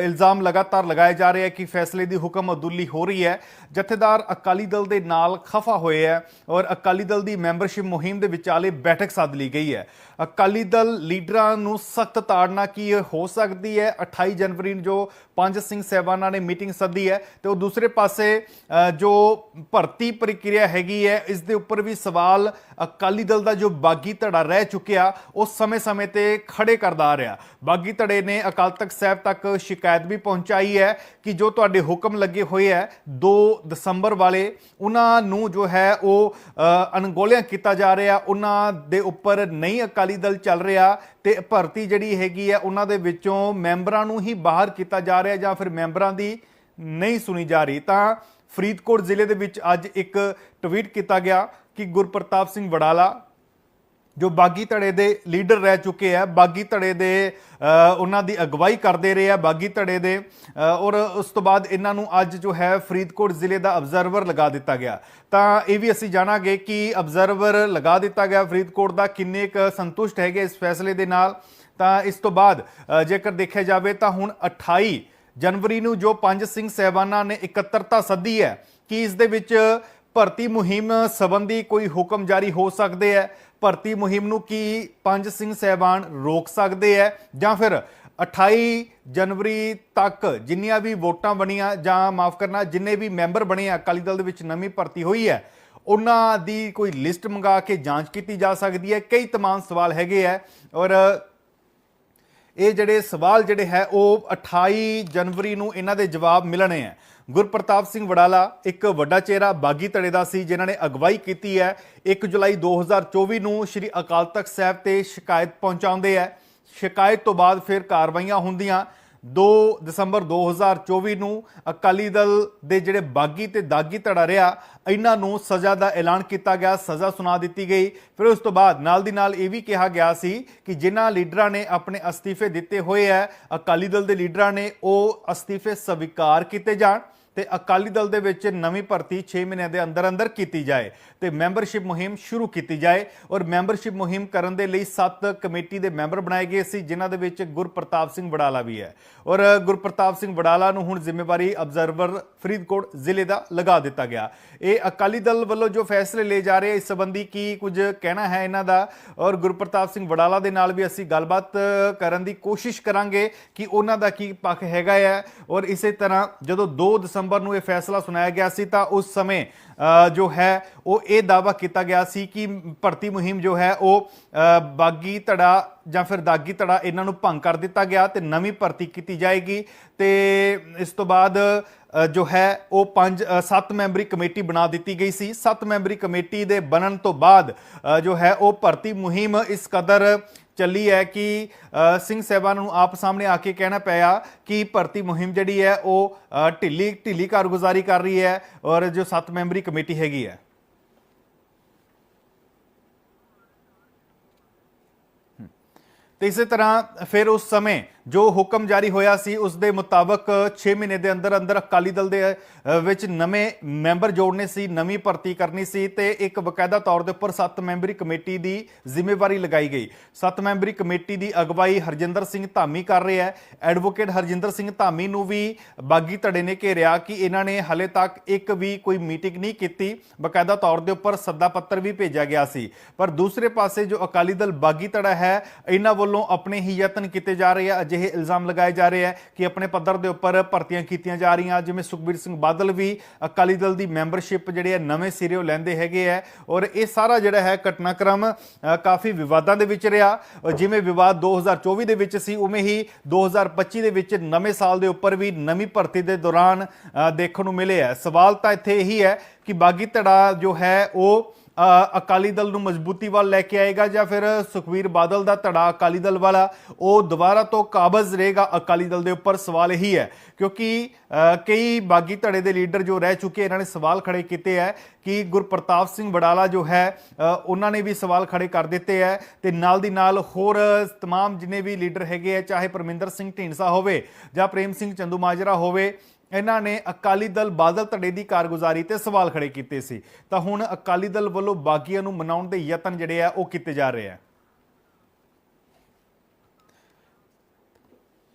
ਇਲਜ਼ਾਮ ਲਗਾਤਾਰ ਲਗਾਏ ਜਾ ਰਹੇ ਹੈ ਕਿ ਫੈਸਲੇ ਦੀ ਹੁਕਮ ਅਦੁੱਲੀ ਹੋ ਰਹੀ ਹੈ। ਜਥੇਦਾਰ ਅਕਾਲੀ ਦਲ ਦੇ ਨਾਲ ਖਫਾ ਹੋਏ ਹੈ ਔਰ ਅਕਾਲੀ ਦਲ ਦੀ ਮੈਂਬਰਸ਼ਿਪ ਮੁਹਿੰਮ ਦੇ ਵਿਚਾਲੇ ਬੈਠਕ ਸੱਦ ਲਈ ਗਈ ਹੈ। ਅਕਾਲੀ ਦਲ ਲੀਡਰਾਂ ਨੂੰ ਸਖਤ ਤਾੜਨਾ ਕੀ ਹੋ ਸਕਦੀ ਹੈ? 28 ਜਨਵਰੀ ਨੂੰ ਜੋ ਪੰਜ ਸਿੰਘ ਸਹਿਬਾਨਾਂ ਨੇ ਮੀਟਿੰਗ ਸੱਦੀ ਹੈ ਤੇ ਉਹ ਦੂਸਰੇ ਪਾਸੇ ਜੋ ਭਰਤੀ ਪ੍ਰਕਿਰਿਆ ਹੈਗੀ ਹੈ, ਇਸ ਦੇ ਉੱਪਰ ਵੀ ਸਵਾਲ ਅਕਾਲੀ ਦਲ ਦਾ ਜੋ ਬਾਗੀ ਧੜ ਰਹਿ ਚੁੱਕਿਆ ਉਹ ਸਮੇਂ-ਸਮੇਂ ਤੇ ਖੜੇ ਕਰਦਾ ਆ ਰਿਹਾ। ਬਾਗੀ ਧੜੇ ਨੇ ਅਕਾਲ ਤਖਤ ਸਾਹਿਬ ਤੱਕ ਸ਼ਿਕਾਇਤ ਵੀ ਪਹੁੰਚਾਈ ਹੈ ਕਿ ਜੋ ਤੁਹਾਡੇ ਹੁਕਮ ਲੱਗੇ ਹੋਏ ਹੈ 2 ਦਸੰਬਰ ਵਾਲੇ ਉਹਨਾਂ ਨੂੰ ਜੋ ਹੈ ਉਹ ਅ, ਕੀਤਾ ਜਾ ਰਿਹਾ। ਉਹਨਾਂ ਦੇ ਉੱਪਰ ਨਹੀਂ ਅਕਾਲੀ ਦਲ ਚੱਲ ਰਿਹਾ ਤੇ ਭਰਤੀ ਜਿਹੜੀ ਹੈਗੀ ਹੈ ਉਹਨਾਂ ਦੇ ਵਿੱਚੋਂ ਮੈਂਬਰਾਂ ਨੂੰ ਹੀ ਬਾਹਰ ਕੀਤਾ ਜਾ ਰਿਹਾ ਜਾਂ ਫਿਰ ਮੈਂਬਰਾਂ ਦੀ ਨਹੀਂ ਸੁਣੀ ਜਾ ਰਹੀ। ਤਾਂ ਫਰੀਦਕੋਟ ਜ਼ਿਲ੍ਹੇ ਦੇ ਵਿੱਚ ਅੱਜ ਇੱਕ ਟਵੀਟ ਕੀਤਾ ਗਿਆ ਕਿ ਗੁਰਪ੍ਰਤਾਪ ਸਿੰਘ ਵਡਾਲਾ ਜੋ ਬਾਗੀ ਧੜੇ ਦੇ ਲੀਡਰ ਰਹਿ ਚੁੱਕੇ ਆ, ਬਾਗੀ ਧੜੇ ਦੇ ਉਹਨਾਂ ਦੀ ਅਗਵਾਈ ਕਰਦੇ ਰਹੇ ਆ, ਬਾਗੀ ਧੜੇ ਦੇ ਔਰ ਉਸ ਤੋਂ ਬਾਅਦ ਇਹਨਾਂ ਨੂੰ ਅੱਜ ਜੋ ਹੈ ਫਰੀਦਕੋਟ ਜ਼ਿਲ੍ਹੇ ਦਾ ਅਬਜ਼ਰਵਰ ਲਗਾ ਦਿੱਤਾ ਗਿਆ। ਤਾਂ ਇਹ ਵੀ ਅਸੀਂ ਜਾਣਾਂਗੇ ਕਿ ਅਬਜ਼ਰਵਰ ਲਗਾ ਦਿੱਤਾ ਗਿਆ ਫਰੀਦਕੋਟ ਦਾ, ਕਿੰਨੇ ਕੁ ਸੰਤੁਸ਼ਟ ਹੈਗੇ ਇਸ ਫੈਸਲੇ ਦੇ ਨਾਲ। ਤਾਂ ਇਸ ਤੋਂ ਬਾਅਦ ਜੇਕਰ ਦੇਖਿਆ ਜਾਵੇ ਤਾਂ ਹੁਣ 28 ਜਨਵਰੀ ਨੂੰ ਜੋ ਪੰਜ ਸਿੰਘ ਸਹਿਬਾਨਾਂ ਨੇ ਇਕੱਤਰਤਾ ਸੱਦੀ ਹੈ, ਕਿ ਇਸ ਦੇ ਵਿੱਚ ਭਰਤੀ ਮੁਹਿੰਮ ਸੰਬੰਧੀ ਕੋਈ ਹੁਕਮ ਜਾਰੀ ਹੋ ਸਕਦੇ ਹੈ? ਭਰਤੀ ਮੁਹਿੰਮ ਨੂੰ ਕੀ ਪੰਜ ਸਿੰਘ ਸਹਿਬਾਨ ਰੋਕ ਸਕਦੇ ਹੈ ਜਾਂ ਫਿਰ 28 ਜਨਵਰੀ ਤੱਕ ਜਿੰਨੀਆਂ ਵੀ ਵੋਟਾਂ ਬਣੀਆਂ ਜਾਂ ਮਾਫ ਕਰਨਾ, ਜਿੰਨੇ ਵੀ ਮੈਂਬਰ ਬਣੇ ਆ, ਅਕਾਲੀ ਦਲ ਦੇ ਵਿੱਚ ਨਵੀਂ ਭਰਤੀ ਹੋਈ ਹੈ ਉਹਨਾਂ ਦੀ ਕੋਈ ਲਿਸਟ ਮੰਗਾ ਕੇ ਜਾਂਚ ਕੀਤੀ ਜਾ ਸਕਦੀ ਹੈ ਕਈ ਤਮਾਮ ਸਵਾਲ ਹੈਗੇ ਆ ਔਰ ਇਹ ਜਿਹੜੇ ਸਵਾਲ ਜਿਹੜੇ ਹੈ, ਉਹ 28 ਜਨਵਰੀ ਨੂੰ ਇਹਨਾਂ ਦੇ ਜਵਾਬ ਮਿਲਣੇ ਹੈ ਗੁਰਪ੍ਰਤਾਪ ਸਿੰਘ ਵਡਾਲਾ ਇੱਕ ਵੱਡਾ ਚਿਹਰਾ ਬਾਗੀ ਧੜੇ ਦਾ ਸੀ, ਜਿਨ੍ਹਾਂ ਨੇ ਅਗਵਾਈ ਕੀਤੀ ਹੈ। 1 ਜੁਲਾਈ 2024 ਨੂੰ ਸ੍ਰੀ ਅਕਾਲ ਤਖਤ ਸਾਹਿਬ ਤੇ ਸ਼ਿਕਾਇਤ ਪਹੁੰਚਾਉਂਦੇ ਹੈ। ਸ਼ਿਕਾਇਤ ਤੋਂ ਬਾਅਦ ਫਿਰ ਕਾਰਵਾਈਆਂ ਹੁੰਦੀਆਂ। 2 ਦਸੰਬਰ 2024 ਨੂੰ ਅਕਾਲੀ ਦਲ ਦੇ ਜਿਹੜੇ ਬਾਗੀ ਤੇ ਦਾਗੀ ਧੜਾ ਰਿਹਾ, ਇਹਨਾਂ ਨੂੰ ਸਜ਼ਾ ਦਾ ਐਲਾਨ ਕੀਤਾ ਗਿਆ, ਸਜ਼ਾ ਸੁਣਾ ਦਿੱਤੀ ਗਈ। ਫਿਰ ਉਸ ਤੋਂ ਬਾਅਦ ਨਾਲ ਦੀ ਨਾਲ ਇਹ ਵੀ ਕਿਹਾ ਗਿਆ ਸੀ ਕਿ ਜਿਨ੍ਹਾਂ ਲੀਡਰਾਂ ਨੇ ਆਪਣੇ ਅਸਤੀਫੇ ਦਿੱਤੇ ਹੋਏ ਹੈ, ਅਕਾਲੀ ਦਲ ਦੇ ਲੀਡਰਾਂ ਨੇ ਉਹ ਅਸਤੀਫੇ ਸਵੀਕਾਰ ਕੀਤੇ ਜਾਣ। ਤੇ ਅਕਾਲੀ ਦਲ ਦੇ ਵਿੱਚ ਨਵੀਂ ਭਰਤੀ 6 ਮਹੀਨਿਆਂ ਦੇ ਅੰਦਰ ਅੰਦਰ ਕੀਤੀ ਜਾਏ ਤੇ ਮੈਂਬਰਸ਼ਿਪ ਮੁਹਿੰਮ ਸ਼ੁਰੂ ਕੀਤੀ ਜਾਏ ਔਰ ਮੈਂਬਰਸ਼ਿਪ ਮੁਹਿੰਮ ਕਰਨ ਦੇ ਲਈ 7 ਕਮੇਟੀ ਦੇ ਮੈਂਬਰ ਬਣਾਏ ਗਏ ਸੀ, ਜਿਨ੍ਹਾਂ ਦੇ ਵਿੱਚ ਗੁਰਪ੍ਰਤਾਪ ਸਿੰਘ ਵਡਾਲਾ ਵੀ ਹੈ। ਔਰ ਗੁਰਪ੍ਰਤਾਪ ਸਿੰਘ ਵਡਾਲਾ ਨੂੰ ਹੁਣ ਜ਼ਿੰਮੇਵਾਰੀ ਅਬਜ਼ਰਵਰ ਫਰੀਦਕੋਟ ਜ਼ਿਲ੍ਹੇ ਦਾ ਲਗਾ ਦਿੱਤਾ ਗਿਆ। ਇਹ ਅਕਾਲੀ ਦਲ ਵੱਲੋਂ ਜੋ ਫੈਸਲੇ ਲਏ ਜਾ ਰਹੇ ਇਸ ਸੰਬੰਧੀ ਕੀ ਕੁਝ ਕਹਿਣਾ ਹੈ ਇਹਨਾਂ ਦਾ? ਔਰ ਗੁਰਪ੍ਰਤਾਪ ਸਿੰਘ ਵਡਾਲਾ ਦੇ ਨਾਲ ਵੀ ਅਸੀਂ ਗੱਲਬਾਤ ਕਰਨ ਦੀ ਕੋਸ਼ਿਸ਼ ਕਰਾਂਗੇ ਕਿ ਉਹਨਾਂ ਦਾ ਕੀ ਪੱਖ ਹੈਗਾ ਹੈ ਔਰ ਇਸੇ ਤਰ੍ਹਾਂ ਜਦੋਂ 2 ਦਸੰਬਰ ਨੂੰ ਇਹ ਫੈਸਲਾ ਸੁਣਾਇਆ ਗਿਆ ਸੀ ਤਾਂ ਉਸ ਸਮੇਂ ਜੋ ਹੈ, ਉਹ ਇਹ ਦਾਵਾ ਕੀਤਾ ਗਿਆ ਸੀ ਕਿ ਭਰਤੀ ਮੁਹਿੰਮ ਜੋ ਹੈ, ਉਹ ਬਾਗੀ ਧੜਾ ਜਾਂ ਫਿਰ ਦਾਗੀ ਧੜਾ ਇਹਨਾਂ ਨੂੰ ਭੰਗ ਕਰ ਦਿੱਤਾ ਗਿਆ ਤੇ ਨਵੀਂ ਭਰਤੀ ਕੀਤੀ ਜਾਏਗੀ ਤੇ ਇਸ ਤੋਂ ਬਾਅਦ ਜੋ ਹੈ, ਉਹ ਪੰਜ ਸੱਤ ਮੈਂਬਰੀ ਕਮੇਟੀ ਬਣਾ ਦਿੱਤੀ ਗਈ ਸੀ। ਸੱਤ ਮੈਂਬਰੀ ਕਮੇਟੀ ਦੇ ਬਣਨ ਤੋਂ ਬਾਅਦ ਜੋ ਹੈ, ਉਹ ਭਰਤੀ ਮੁਹਿੰਮ ਇਸ ਕਦਰ ਚੱਲੀ ਹੈ ਕਿ ਸਿੰਘ ਸਾਹਿਬਾਨ ਨੂੰ ਆਪ ਸਾਹਮਣੇ ਆ ਕੇ ਕਹਿਣਾ ਪਿਆ ਕਿ ਭਰਤੀ ਮੁਹਿੰਮ ਜਿਹੜੀ ਹੈ ਉਹ ਢਿੱਲੀ ਢਿੱਲੀ ਕਾਰਗੁਜ਼ਾਰੀ ਕਰ ਰਹੀ ਹੈ ਔਰ ਜੋ 7 ਮੈਂਬਰੀ ਕਮੇਟੀ ਹੈਗੀ ਹੈ। ਤੇ ਇਸੇ ਤਰ੍ਹਾਂ ਫਿਰ ਉਸ ਸਮੇਂ ਜੋ ਹੁਕਮ ਜਾਰੀ ਹੋਇਆ ਸੀ, ਉਸ ਦੇ ਮੁਤਾਬਕ 6 ਮਹੀਨੇ ਦੇ ਅੰਦਰ ਅੰਦਰ ਅਕਾਲੀ ਦਲ ਦੇ ਵਿੱਚ ਨਵੇਂ ਮੈਂਬਰ ਜੋੜਨੇ ਸੀ, ਨਵੀਂ ਭਰਤੀ ਕਰਨੀ ਸੀ ਤੇ ਇੱਕ ਬਕਾਇਦਾ ਤੌਰ ਦੇ ਉੱਪਰ 7 ਮੈਂਬਰੀ ਕਮੇਟੀ ਦੀ ਜ਼ਿੰਮੇਵਾਰੀ ਲਗਾਈ ਗਈ। 7 ਮੈਂਬਰੀ ਕਮੇਟੀ ਦੀ ਅਗਵਾਈ ਹਰਜਿੰਦਰ ਸਿੰਘ ਧਾਮੀ ਕਰ ਰਿਹਾ ਹੈ। ਐਡਵੋਕੇਟ ਹਰਜਿੰਦਰ ਸਿੰਘ ਧਾਮੀ ਨੂੰ ਵੀ ਬਾਗੀ ਧੜੇ ਨੇ ਘੇਰਿਆ ਕਿ ਇਹਨਾਂ ਨੇ ਹਲੇ ਤੱਕ ਇੱਕ ਵੀ ਕੋਈ ਮੀਟਿੰਗ ਨਹੀਂ ਕੀਤੀ। ਬਕਾਇਦਾ ਤੌਰ ਦੇ ਉੱਪਰ ਸੱਦਾ ਪੱਤਰ ਵੀ ਭੇਜਿਆ ਗਿਆ ਸੀ। ਪਰ ਦੂਸਰੇ ਪਾਸੇ ਜੋ ਅਕਾਲੀ ਦਲ ਬਾਗੀ ਧੜਾ ਹੈ, ਇਹਨਾਂ ਵੱਲੋਂ ਆਪਣੇ ਹੀ ਯਤਨ ਕੀਤੇ ਜਾ ਰਹੇ ਆ। ਅਜਿਹੇ ਇਲਜ਼ਾਮ ਲਗਾਏ ਜਾ ਰਹੇ ਹੈ ਕਿ ਆਪਣੇ ਪੱਧਰ ਦੇ ਉੱਪਰ ਭਰਤੀਆਂ ਕੀਤੀਆਂ ਜਾ ਰਹੀਆਂ ਜਿਵੇਂ ਸੁਖਬੀਰ ਸਿੰਘ ਬਾਦਲ ਵੀ ਅਕਾਲੀ ਦਲ ਦੀ ਮੈਂਬਰਸ਼ਿਪ ਜਿਹੜੇ ਹੈ ਨਵੇਂ ਸਿਰਿਓਂ ਲੈਂਦੇ ਹੈਗੇ ਹੈ ਔਰ ਇਹ ਸਾਰਾ ਜਿਹੜਾ ਹੈ ਘਟਨਾਕ੍ਰਮ ਕਾਫੀ ਵਿਵਾਦਾਂ ਦੇ ਵਿੱਚ ਰਿਹਾ। ਜਿਵੇਂ ਵਿਵਾਦ 2024 ਦੇ ਵਿੱਚ ਸੀ, ਉਵੇਂ ਹੀ 2025 ਦੇ ਵਿੱਚ ਨਵੇਂ ਸਾਲ ਦੇ ਉੱਪਰ ਵੀ ਨਵੀਂ ਭਰਤੀ ਦੇ ਦੌਰਾਨ ਦੇਖਣ ਨੂੰ ਮਿਲੇ ਹੈ। ਸਵਾਲ ਤਾਂ ਇੱਥੇ ਇਹੀ ਹੈ ਕਿ ਬਾਗੀ ਧੜਾ ਜੋ ਹੈ ਉਹ ਅਕਾਲੀ ਦਲ ਨੂੰ ਮਜ਼ਬੂਤੀ ਵੱਲ ਲੈ ਕੇ ਆਏਗਾ ਜਾਂ ਫਿਰ ਸੁਖਵੀਰ ਬਾਦਲ ਦਾ ਧੜਾ ਅਕਾਲੀ ਦਲ ਵਾਲਾ ਉਹ ਦੁਬਾਰਾ ਤੋਂ ਕਾਬਜ਼ ਰਹੇਗਾ ਅਕਾਲੀ ਦਲ ਦੇ ਉੱਪਰ ਸਵਾਲ ਇਹੀ ਹੈ ਕਿਉਂਕਿ ਅ, ਕਈ ਬਾਗੀ ਧੜੇ ਦੇ ਲੀਡਰ ਜੋ ਰਹਿ ਚੁੱਕੇ ਇਹਨਾਂ ਨੇ ਸਵਾਲ ਖੜੇ ਕੀਤੇ ਹੈ ਕਿ ਗੁਰਪ੍ਰਤਾਪ ਸਿੰਘ ਵਡਾਲਾ ਜੋ ਹੈ ਅ, ਉਹਨਾਂ ਨੇ ਵੀ ਸਵਾਲ ਖੜੇ ਕਰ ਦਿੱਤੇ ਹੈ ਤੇ ਨਾਲ ਦੀ ਨਾਲ ਹੋਰ तमाम ਜਿੰਨੇ ਵੀ ਲੀਡਰ ਹੈਗੇ ਆ ਚਾਹੇ ਪਰਮਿੰਦਰ ਸਿੰਘ ਢੀਂਡਸਾ ਹੋਵੇ ਜਾਂ ਪ੍ਰੇਮ ਸਿੰਘ ਚੰਦੂ ਮਾਜਰਾ ਹੋਵੇ ਇਹਨਾਂ ਨੇ ਅਕਾਲੀ ਦਲ ਬਾਦਲ ਧੜੇ ਦੀ ਕਾਰਗੁਜ਼ਾਰੀ ਤੇ ਸਵਾਲ ਖੜੇ ਕੀਤੇ ਸੀ। ਤਾਂ ਹੁਣ ਅਕਾਲੀ ਦਲ ਵੱਲੋਂ ਬਾਗੀਆਂ ਨੂੰ ਮਨਾਉਣ ਦੇ ਯਤਨ ਜਿਹੜੇ ਆ, ਉਹ ਕੀਤੇ ਜਾ ਰਹੇ ਆ।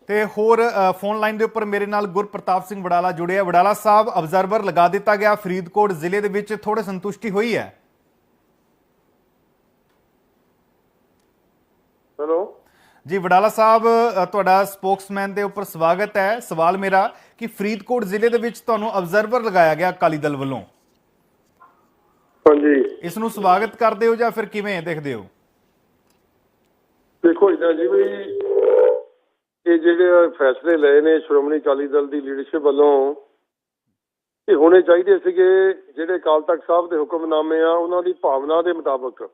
ਤੇ ਹੋਰ ਫੋਨ ਲਾਈਨ ਦੇ ਉੱਪਰ ਮੇਰੇ ਨਾਲ ਗੁਰਪ੍ਰਤਾਪ ਸਿੰਘ ਵਡਾਲਾ ਜੁੜੇ ਆ ਵਡਾਲਾ ਸਾਹਿਬ ਅਬਜ਼ਰਵਰ ਲਗਾ ਦਿੱਤਾ ਗਿਆ। ਫਰੀਦਕੋਟ ਜ਼ਿਲ੍ਹੇ ਦੇ ਵਿੱਚ ਥੋੜੇ ਸੰਤੁਸ਼ਟੀ ਹੋਈ ਹੈ? ਹੈਲੋ ਜੀ ਵਡਾਲਾ ਸਾਹਿਬ ਤੁਹਾਡਾ ਸਪੋਕਸਮੈਨ ਦੇ ਉੱਪਰ ਸਵਾਗਤ ਹੈ। ਸਵਾਲ ਮੇਰਾ ਕਿ ਫਰੀਦਕੋਟ ਜ਼ਿਲ੍ਹੇ ਦੇ ਵਿੱਚ ਤੁਹਾਨੂੰ ਅਬਜ਼ਰਵਰ ਲਗਾਇਆ ਗਿਆ ਅਕਾਲੀ ਦਲ ਵੱਲੋਂ? ਹਾਂਜੀ। ਇਸ ਨੂੰ ਸਵਾਗਤ ਕਰਦੇ ਹੋ ਜਾਂ ਫਿਰ ਕਿਵੇਂ ਦੇਖਦੇ ਹੋ? ਦੇਖੋ ਇਦਾਂ ਜੀ ਵੀ ਇਹ ਜਿਹੜੇ ਫੈਸਲੇ ਲਏ ਨੇ ਸ਼੍ਰੋਮਣੀ ਅਕਾਲੀ ਦਲ ਦੀ ਲੀਡਰਸ਼ਿਪ ਵੱਲੋਂ ਇਹ ਹੋਣੇ ਚਾਹੀਦੇ ਸੀਗੇ ਜਿਹੜੇ ਅਕਾਲ ਤਖਤ ਸਾਹਿਬ ਦੇ ਹੁਕਮਨਾਮੇ ਆ ਉਹਨਾਂ ਦੀ ਭਾਵਨਾ ਦੇ ਮੁਤਾਬਕ।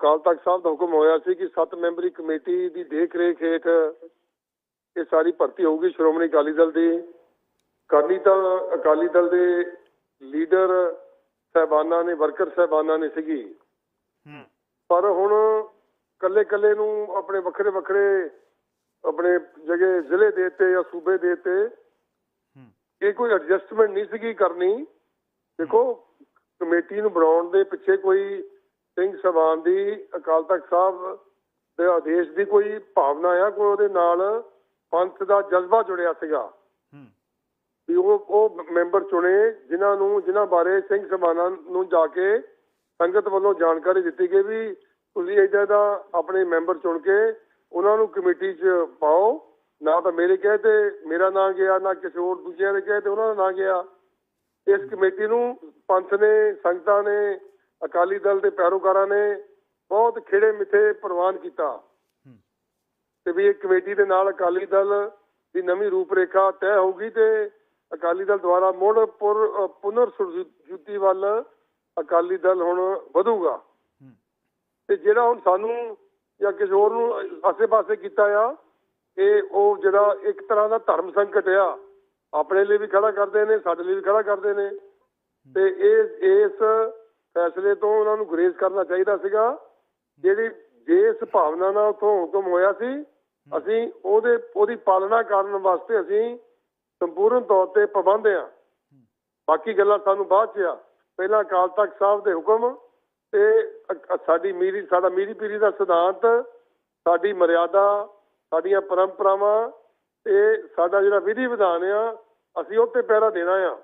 ਅਕਾਲ ਤਖਤ ਸਾਹਿਬ ਦਾ ਹੁਕਮ ਹੋਇਆ ਸੀ ਕਿ 7 ਮੈਂਬਰੀ ਕਮੇਟੀ ਦੀ ਦੇਖ ਰੇਖ ਹੇਠ ਇਹ ਸਾਰੀ ਭਰਤੀ ਹੋਊਗੀ ਸ਼੍ਰੋਮਣੀ ਅਕਾਲੀ ਦਲ ਦੀ। ਕਰਨੀ ਤਾਂ ਅਕਾਲੀ ਦਲ ਦੇ ਲੀਡਰ ਸਹਿਬਾਨਾਂ ਨੇ ਵਰਕਰ ਸਹਿਬਾਨਾਂ ਨੇ ਸੀਗੀ। ਪਰ ਹੁਣ ਕੱਲੇ ਕੱਲੇ ਨੂੰ ਆਪਣੇ ਵੱਖਰੇ ਵੱਖਰੇ ਆਪਣੇ ਜਗ੍ਹਾ ਜ਼ਿਲ੍ਹੇ ਦੇ ਦਿੱਤੇ ਜਾਂ ਸੂਬੇ ਦੇ ਹੂੰ। ਇਹ ਕੋਈ ਐਡਜਸਟਮੈਂਟ ਨਹੀਂ ਸੀਗੀ ਕਰਨੀ। ਦੇਖੋ ਕਮੇਟੀ ਨੂੰ ਬਣਾਉਣ ਦੇ ਪਿੱਛੇ ਕੋਈ ਸਿੰਘ ਸਭਾਨ ਦੀ ਅਕਾਲ ਤਖਤ ਸਾਹਿਬ ਦੇ ਆਦੇਸ਼ ਦੀ ਕੋਈ ਭਾਵਨਾ ਆ? ਕੋਈ ਉਹਦੇ ਨਾਲ ਪੰਥ ਦਾ ਜਜ਼ਬਾ ਜੁੜਿਆ ਸੀਗਾ? ਹੂੰ। ਵੀ ਉਹ ਉਹ ਮੈਂਬਰ ਚੁਣੇ ਜਿਨ੍ਹਾਂ ਨੂੰ ਜਿਨ੍ਹਾਂ ਬਾਰੇ ਸਿੰਘ ਸਭਾਨਾਂ ਨੂੰ ਜਾ ਕੇ ਸੰਗਤ ਵੱਲੋਂ ਜਾਣਕਾਰੀ ਦਿੱਤੀ ਗਈ ਵੀ ਤੁਸੀਂ ਏਦਾਂ ਦਾ ਆਪਣੇ ਮੈਂਬਰ ਚੁਣ ਕੇ ਉਹਨਾਂ ਨੂੰ ਕਮੇਟੀ 'ਚ ਪਾਓ। ਨਾ ਤਾਂ ਮੇਰੇ ਕਹੇ ਤੇ ਮੇਰਾ ਨਾਂ ਗਿਆ ਨਾ ਕਿਸੇ ਹੋਰ ਦੂਜਿਆਂ ਦੇ ਕਹੇ ਤੇ ਉਹਨਾਂ ਦਾ ਨਾਂ ਗਿਆ। ਇਸ ਕਮੇਟੀ ਨੂੰ ਪੰਥ ਨੇ ਸੰਗਤਾਂ ਨੇ ਅਕਾਲੀ ਦਲ ਦੇ ਪੈਰੋਕਾਰਾਂ ਨੇ ਬਹੁਤ ਖੇੜੇ ਮਿੱਥੇ ਪ੍ਰਵਾਨ ਕੀਤਾ। ਤੇ ਵੀ ਇਹ ਕਮੇਟੀ ਦੇ ਨਾਲ ਅਕਾਲੀ ਦਲ ਦੀ ਨਵੀਂ ਰੂਪਰੇਖਾ ਤੈਅ ਹੋਊਗੀ ਤੇ ਅਕਾਲੀ ਦਲ ਦੁਆਰਾ ਮੁੜ ਪੁਨਰ ਸੁਰਜੀਤੀ ਵੱਲ ਅਕਾਲੀ ਦਲ ਹੁਣ ਵਧੂਗਾ। ਤੇ ਜਿਹੜਾ ਹੁਣ ਸਾਨੂੰ ਜਾਂ ਕਿਸੇ ਹੋਰ ਨੂੰ ਆਸੇ-ਪਾਸੇ ਕੀਤਾ ਆ ਇਹ ਉਹ ਜਿਹੜਾ ਇੱਕ ਤਰ੍ਹਾਂ ਦਾ ਧਰਮ ਸੰਕਟ ਆ ਆਪਣੇ ਲਈ ਵੀ ਖੜਾ ਕਰਦੇ ਨੇ ਸਾਡੇ ਲਈ ਵੀ ਖੜਾ ਕਰਦੇ ਨੇ। ਤੇ ਇਹ ਇਸ ਫੈਸਲੇ ਤੋਂ ਉਹਨਾਂ ਨੂੰ ਗੁਰੇਜ਼ ਕਰਨਾ ਚਾਹੀਦਾ ਸੀਗਾ। ਜਿਹੜੀ ਜਿਸ ਭਾਵਨਾ ਨਾਲ ਉਥੋਂ ਹੁਕਮ ਹੋਇਆ ਸੀ ਅਸੀਂ ਉਹਦੇ ਉਹਦੀ ਪਾਲਣਾ ਕਰਨ ਵਾਸਤੇ ਅਸੀਂ ਸੰਪੂਰਨ ਤੌਰ ਤੇ ਪਾਬੰਦ ਆ ਬਾਕੀ ਗੱਲਾਂ ਸਾਨੂੰ ਬਾਅਦ ਚ ਆ। ਪਹਿਲਾਂ ਅਕਾਲ ਤਖਤ ਸਾਹਿਬ ਦੇ ਹੁਕਮ ਤੇ ਸਾਡੀ ਮੀਰੀ ਸਾਡਾ ਮੀਰੀ ਪੀਰੀ ਦਾ ਸਿਧਾਂਤ ਸਾਡੀ ਮਰਿਆਦਾ ਸਾਡੀਆਂ ਪਰੰਪਰਾਵਾਂ ਤੇ ਸਾਡਾ ਜਿਹੜਾ ਵਿਧੀ ਵਿਧਾਨ ਆ ਅਸੀਂ ਉਹ ਤੇ ਪਹਿਰਾ ਦੇਣਾ ਆ।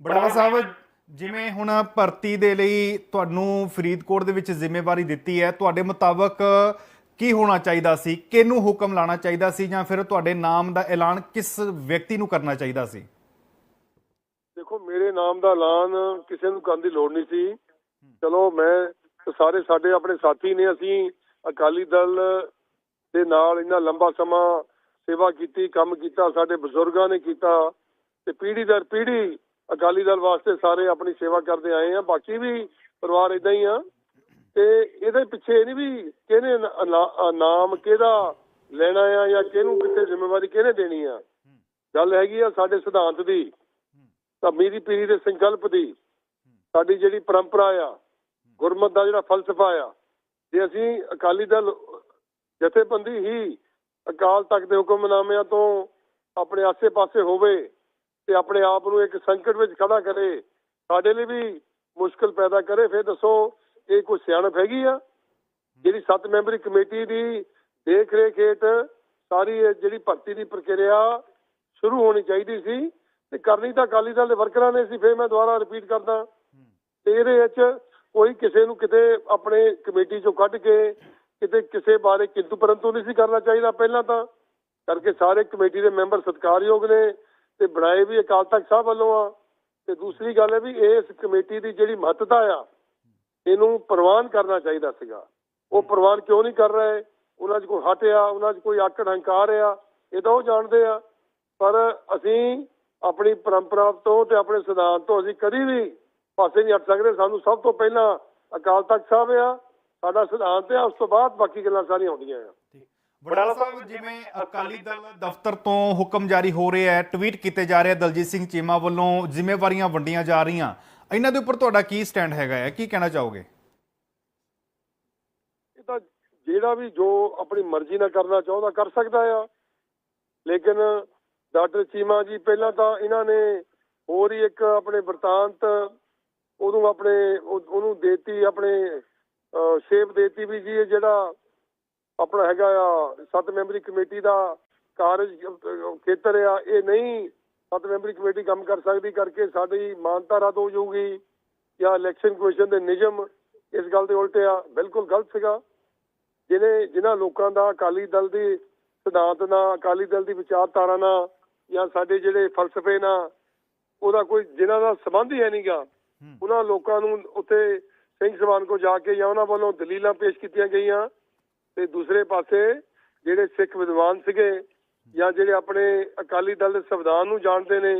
ਬੜਾਲਾ ਸਾਹਿਬ ਜਿਵੇਂ ਹੁਣ ਭਰਤੀ ਦੇ ਲਈ ਤੁਹਾਨੂੰ ਫਰੀਦਕੋਟ ਦੇ ਵਿੱਚ ਜ਼ਿੰਮੇਵਾਰੀ ਦਿੱਤੀ ਹੈ, ਤੁਹਾਡੇ ਮੁਤਾਬਕ ਕੀ ਹੋਣਾ ਚਾਹੀਦਾ ਸੀ? ਕਿਹਨੂੰ ਹੁਕਮ ਲਾਣਾ ਚਾਹੀਦਾ ਸੀ ਜਾਂ ਫਿਰ ਤੁਹਾਡੇ ਨਾਮ ਦਾ ਐਲਾਨ ਕਿਸ ਵਿਅਕਤੀ ਨੂੰ ਕਰਨਾ ਚਾਹੀਦਾ ਸੀ? ਦੇਖੋ, ਮੇਰੇ ਨਾਮ ਦਾ ਐਲਾਨ ਕਿਸੇ ਨੂੰ ਕਰਨ ਦੀ ਲੋੜ ਨਹੀਂ ਸੀ। ਚਲੋ, ਮੈਂ ਤੇ ਸਾਰੇ ਸਾਡੇ ਆਪਣੇ ਸਾਥੀ ਨੇ, ਅਸੀਂ ਅਕਾਲੀ ਦਲ ਦੇ ਨਾਲ ਇੰਨਾ ਲੰਬਾ ਸਮਾਂ ਸੇਵਾ ਕੀਤੀ, ਕੰਮ ਕੀਤਾ, ਸਾਡੇ ਬਜ਼ੁਰਗਾਂ ਨੇ ਕੀਤਾ ਤੇ ਪੀੜੀ ਦਰ ਪੀੜੀ ਅਕਾਲੀ ਦਲ ਵਾਸਤੇ ਸਾਰੇ ਆਪਣੀ ਸੇਵਾ ਕਰਦੇ ਆਏ ਆ, ਬਾਕੀ ਵੀ ਪਰਿਵਾਰ ਇਦਾਂ ਹੀ ਆ। ਤੇ ਇਹਦੇ ਪਿੱਛੇ ਇਹ ਨਹੀਂ ਵੀ ਕਿਹਨੇ ਨਾਮ ਕਿਹਦਾ ਲੈਣਾ ਆ ਜਾਂ ਕਿਹਨੂੰ ਕਿੱਥੇ ਜ਼ਿੰਮੇਵਾਰੀ ਕਿਹਨੇ ਦੇਣੀ ਆ। ਗੱਲ ਹੈਗੀ ਆ ਸਾਡੇ ਸਿਧਾਂਤ ਦੀ ਤਾਂ ਮੇਰੀ ਪੀਰੀ ਦੇ ਸੰਕਲਪ ਦੀ। ਸਾਡੀ ਜਿਹੜੀ ਪਰੰਪਰਾ ਆ, ਗੁਰਮਤ ਦਾ ਜਿਹੜਾ ਫਲਸਫਾ ਆ, ਜੇ ਅਸੀਂ ਅਕਾਲੀ ਦਲ ਜਥੇਬੰਦੀ ਹੀ ਅਕਾਲ ਤਖਤ ਦੇ ਹੁਕਮਨਾਮਿਆਂ ਤੋਂ ਆਪਣੇ ਆਸੇ-ਪਾਸੇ ਹੋਵੇ ਤੇ ਆਪਣੇ ਆਪ ਨੂੰ ਇੱਕ ਸੰਕਟ ਵਿੱਚ ਖੜਾ ਕਰੇ, ਸਾਡੇ ਲਈ ਵੀ ਮੁਸ਼ਕਲ ਪੈਦਾ ਕਰੇ, ਫਿਰ ਦੱਸੋ ਇਹ ਕੋਈ ਸਿਆਣਪ ਹੈਗੀ ਆ? ਜਿਹੜੀ ਸੱਤ ਮੈਂਬਰੀ ਕਮੇਟੀ ਦੀ ਦੇਖ ਰੇਖ ਹੇਠ ਸਾਰੀ ਜਿਹੜੀ ਭਰਤੀ ਦੀ ਪ੍ਰਕਿਰਿਆ ਸ਼ੁਰੂ ਹੋਣੀ ਚਾਹੀਦੀ ਸੀ ਤੇ ਕਰਨੀ ਤਾਂ ਅਕਾਲੀ ਦਲ ਦੇ ਵਰਕਰਾਂ ਨੇ ਸੀ, ਫਿਰ ਮੈਂ ਦੁਬਾਰਾ ਰਿਪੀਟ ਕਰਦਾ। ਤੇ ਇਹਦੇ ਵਿੱਚ ਕੋਈ ਕਿਸੇ ਨੂੰ ਕਿਤੇ ਆਪਣੇ ਕਮੇਟੀ ਚੋਂ ਕੱਢ ਕੇ ਕਿਤੇ ਕਿਸੇ ਬਾਰੇ ਕਿੰਤੂ ਪਰੰਤੂ ਨਹੀਂ ਸੀ ਕਰਨਾ ਚਾਹੀਦਾ ਪਹਿਲਾਂ ਤਾਂ, ਕਰਕੇ ਸਾਰੇ ਕਮੇਟੀ ਦੇ ਮੈਂਬਰ ਸਤਿਕਾਰਯੋਗ ਨੇ ਤੇ ਬਣਾਏ ਵੀ ਅਕਾਲ ਤਖਤ ਸਾਹਿਬ ਵੱਲੋਂ ਆ। ਤੇ ਦੂਸਰੀ ਗੱਲ ਹੈ ਵੀ ਇਸ ਕਮੇਟੀ ਦੀ ਜਿਹੜੀ ਮਹੱਤਤਾ ਆ, ਇਹਨੂੰ ਪ੍ਰਵਾਨ ਕਰਨਾ ਚਾਹੀਦਾ ਸੀਗਾ। ਉਹ ਪ੍ਰਵਾਨ ਕਿਉਂ ਨਹੀਂ ਕਰ ਰਹੇ? ਉਹਨਾਂ 'ਚ ਕੋਈ ਹੱਟ ਆ, ਉਹਨਾਂ 'ਚ ਕੋਈ ਆਕੜ ਹੰਕਾਰ ਆ, ਇਹ ਤਾਂ ਉਹ ਜਾਣਦੇ ਆ। ਪਰ ਅਸੀਂ ਆਪਣੀ ਪਰੰਪਰਾ ਤੋਂ ਤੇ ਆਪਣੇ ਸਿਧਾਂਤ ਤੋਂ ਅਸੀਂ ਕਦੀ ਵੀ ਪਾਸੇ ਨਹੀਂ ਹਟ ਸਕਦੇ। ਸਾਨੂੰ ਸਭ ਤੋਂ ਪਹਿਲਾਂ ਅਕਾਲ ਤਖਤ ਸਾਹਿਬ ਆ, ਸਾਡਾ ਸਿਧਾਂਤ ਆ, ਉਸ ਤੋਂ ਬਾਅਦ ਬਾਕੀ ਗੱਲਾਂ ਸਾਰੀਆਂ ਆਉਂਦੀਆਂ ਆ। ਬੜਾਲਾ ਸਾਹਿਬ ਜਿਵੇਂ ਅਕਾਲੀ ਦਲ ਦਫ਼ਤਰ ਤੋਂ ਹੁਕਮ ਜਾਰੀ ਹੋ ਰਿਹਾ ਹੈ ਟਵੀਟ ਕੀਤੇ ਜਾ ਰਹੇ ਦਲਜੀਤ ਸਿੰਘ ਚੀਮਾ ਵੱਲੋਂ ਜ਼ਿੰਮੇਵਾਰੀਆਂ ਵੰਡੀਆਂ ਜਾ ਰਹੀਆਂ। ਇਹਨਾਂ ਦੇ ਉੱਪਰ ਤੁਹਾਡਾ ਕੀ ਸਟੈਂਡ ਹੈਗਾ ਹੈ? ਕੀ ਕਹਿਣਾ ਚਾਹੋਗੇ? ਇਹ ਤਾਂ ਜਿਹੜਾ ਵੀ ਜੋ ਆਪਣੀ ਮਰਜ਼ੀ ਨਾਲ ਕਰਨਾ ਚਾਹੁੰਦਾ ਕਰ ਸਕਦਾ ਆ। ਲੇਕਿਨ ਡਾਕਟਰ ਚੀਮਾ ਜੀ ਪਹਿਲਾਂ ਤਾਂ ਇਹਨਾਂ ਨੇ ਹੋਰ ਹੀ ਇੱਕ ਆਪਣੇ ਵਰਤਾਂਤ ਉਹਨੂੰ ਆਪਣੇ ਉਹ- ਉਹਨੂੰ ਦੇਤੀ ਆਪਣੇ ਸ਼ੇਪ ਦੇਤੀ ਵੀ ਜੀ ਇਹ ਜਿਹੜਾ ਆਪਣਾ ਹੈਗਾ ਆ ਸੱਤ ਮੈਂਬਰੀ ਕਮੇਟੀ ਦਾ ਕਾਰਜ ਖੇਤਰ ਆ ਇਹ ਨਹੀਂ ਸੱਤ ਮੈਂਬਰੀ ਕਮੇਟੀ ਕੰਮ ਕਰ ਸਕਦੀ ਕਰਕੇ ਸਾਡੀ ਮਾਨਤਾ ਰੱਦ ਹੋ ਜਾਊਗੀ ਜਾਂ ਇਲੈਕਸ਼ਨ ਕਮਿਸ਼ਨ ਦੇ ਨਿਯਮ ਇਸ ਗੱਲ ਦੇ ਉਲਟ ਆ। ਬਿਲਕੁਲ ਗਲਤ ਸੀਗਾ। ਜਿਹਨੇ ਜਿਨ੍ਹਾਂ ਲੋਕਾਂ ਦਾ ਅਕਾਲੀ ਦਲ ਦੀ ਸਿਧਾਂਤ ਨਾਲ ਅਕਾਲੀ ਦਲ ਦੀ ਵਿਚਾਰਧਾਰਾ ਨਾਲ ਜਾਂ ਸਾਡੇ ਜਿਹੜੇ ਫਲਸਫੇ ਨਾਲ ਉਹਦਾ ਕੋਈ ਜਿਨ੍ਹਾਂ ਦਾ ਸੰਬੰਧ ਹੀ ਹੈ ਨਹੀਂਗਾ ਉਹਨਾਂ ਲੋਕਾਂ ਨੂੰ ਉੱਥੇ ਸਿੰਘ ਸਭਾਨ ਕੋ ਜਾ ਕੇ ਜਾਂ ਉਹਨਾਂ ਵੱਲੋਂ ਦਲੀਲਾਂ ਪੇਸ਼ ਕੀਤੀਆਂ ਗਈਆਂ। ਤੇ ਦੂਸਰੇ ਪਾਸੇ ਜਿਹੜੇ ਸਿੱਖ ਵਿਦਵਾਨ ਸੀਗੇ ਜਾਂ ਜਿਹੜੇ ਆਪਣੇ ਅਕਾਲੀ ਦਲ ਦੇ ਸੰਵਿਧਾਨ ਨੂੰ ਜਾਣਦੇ ਨੇ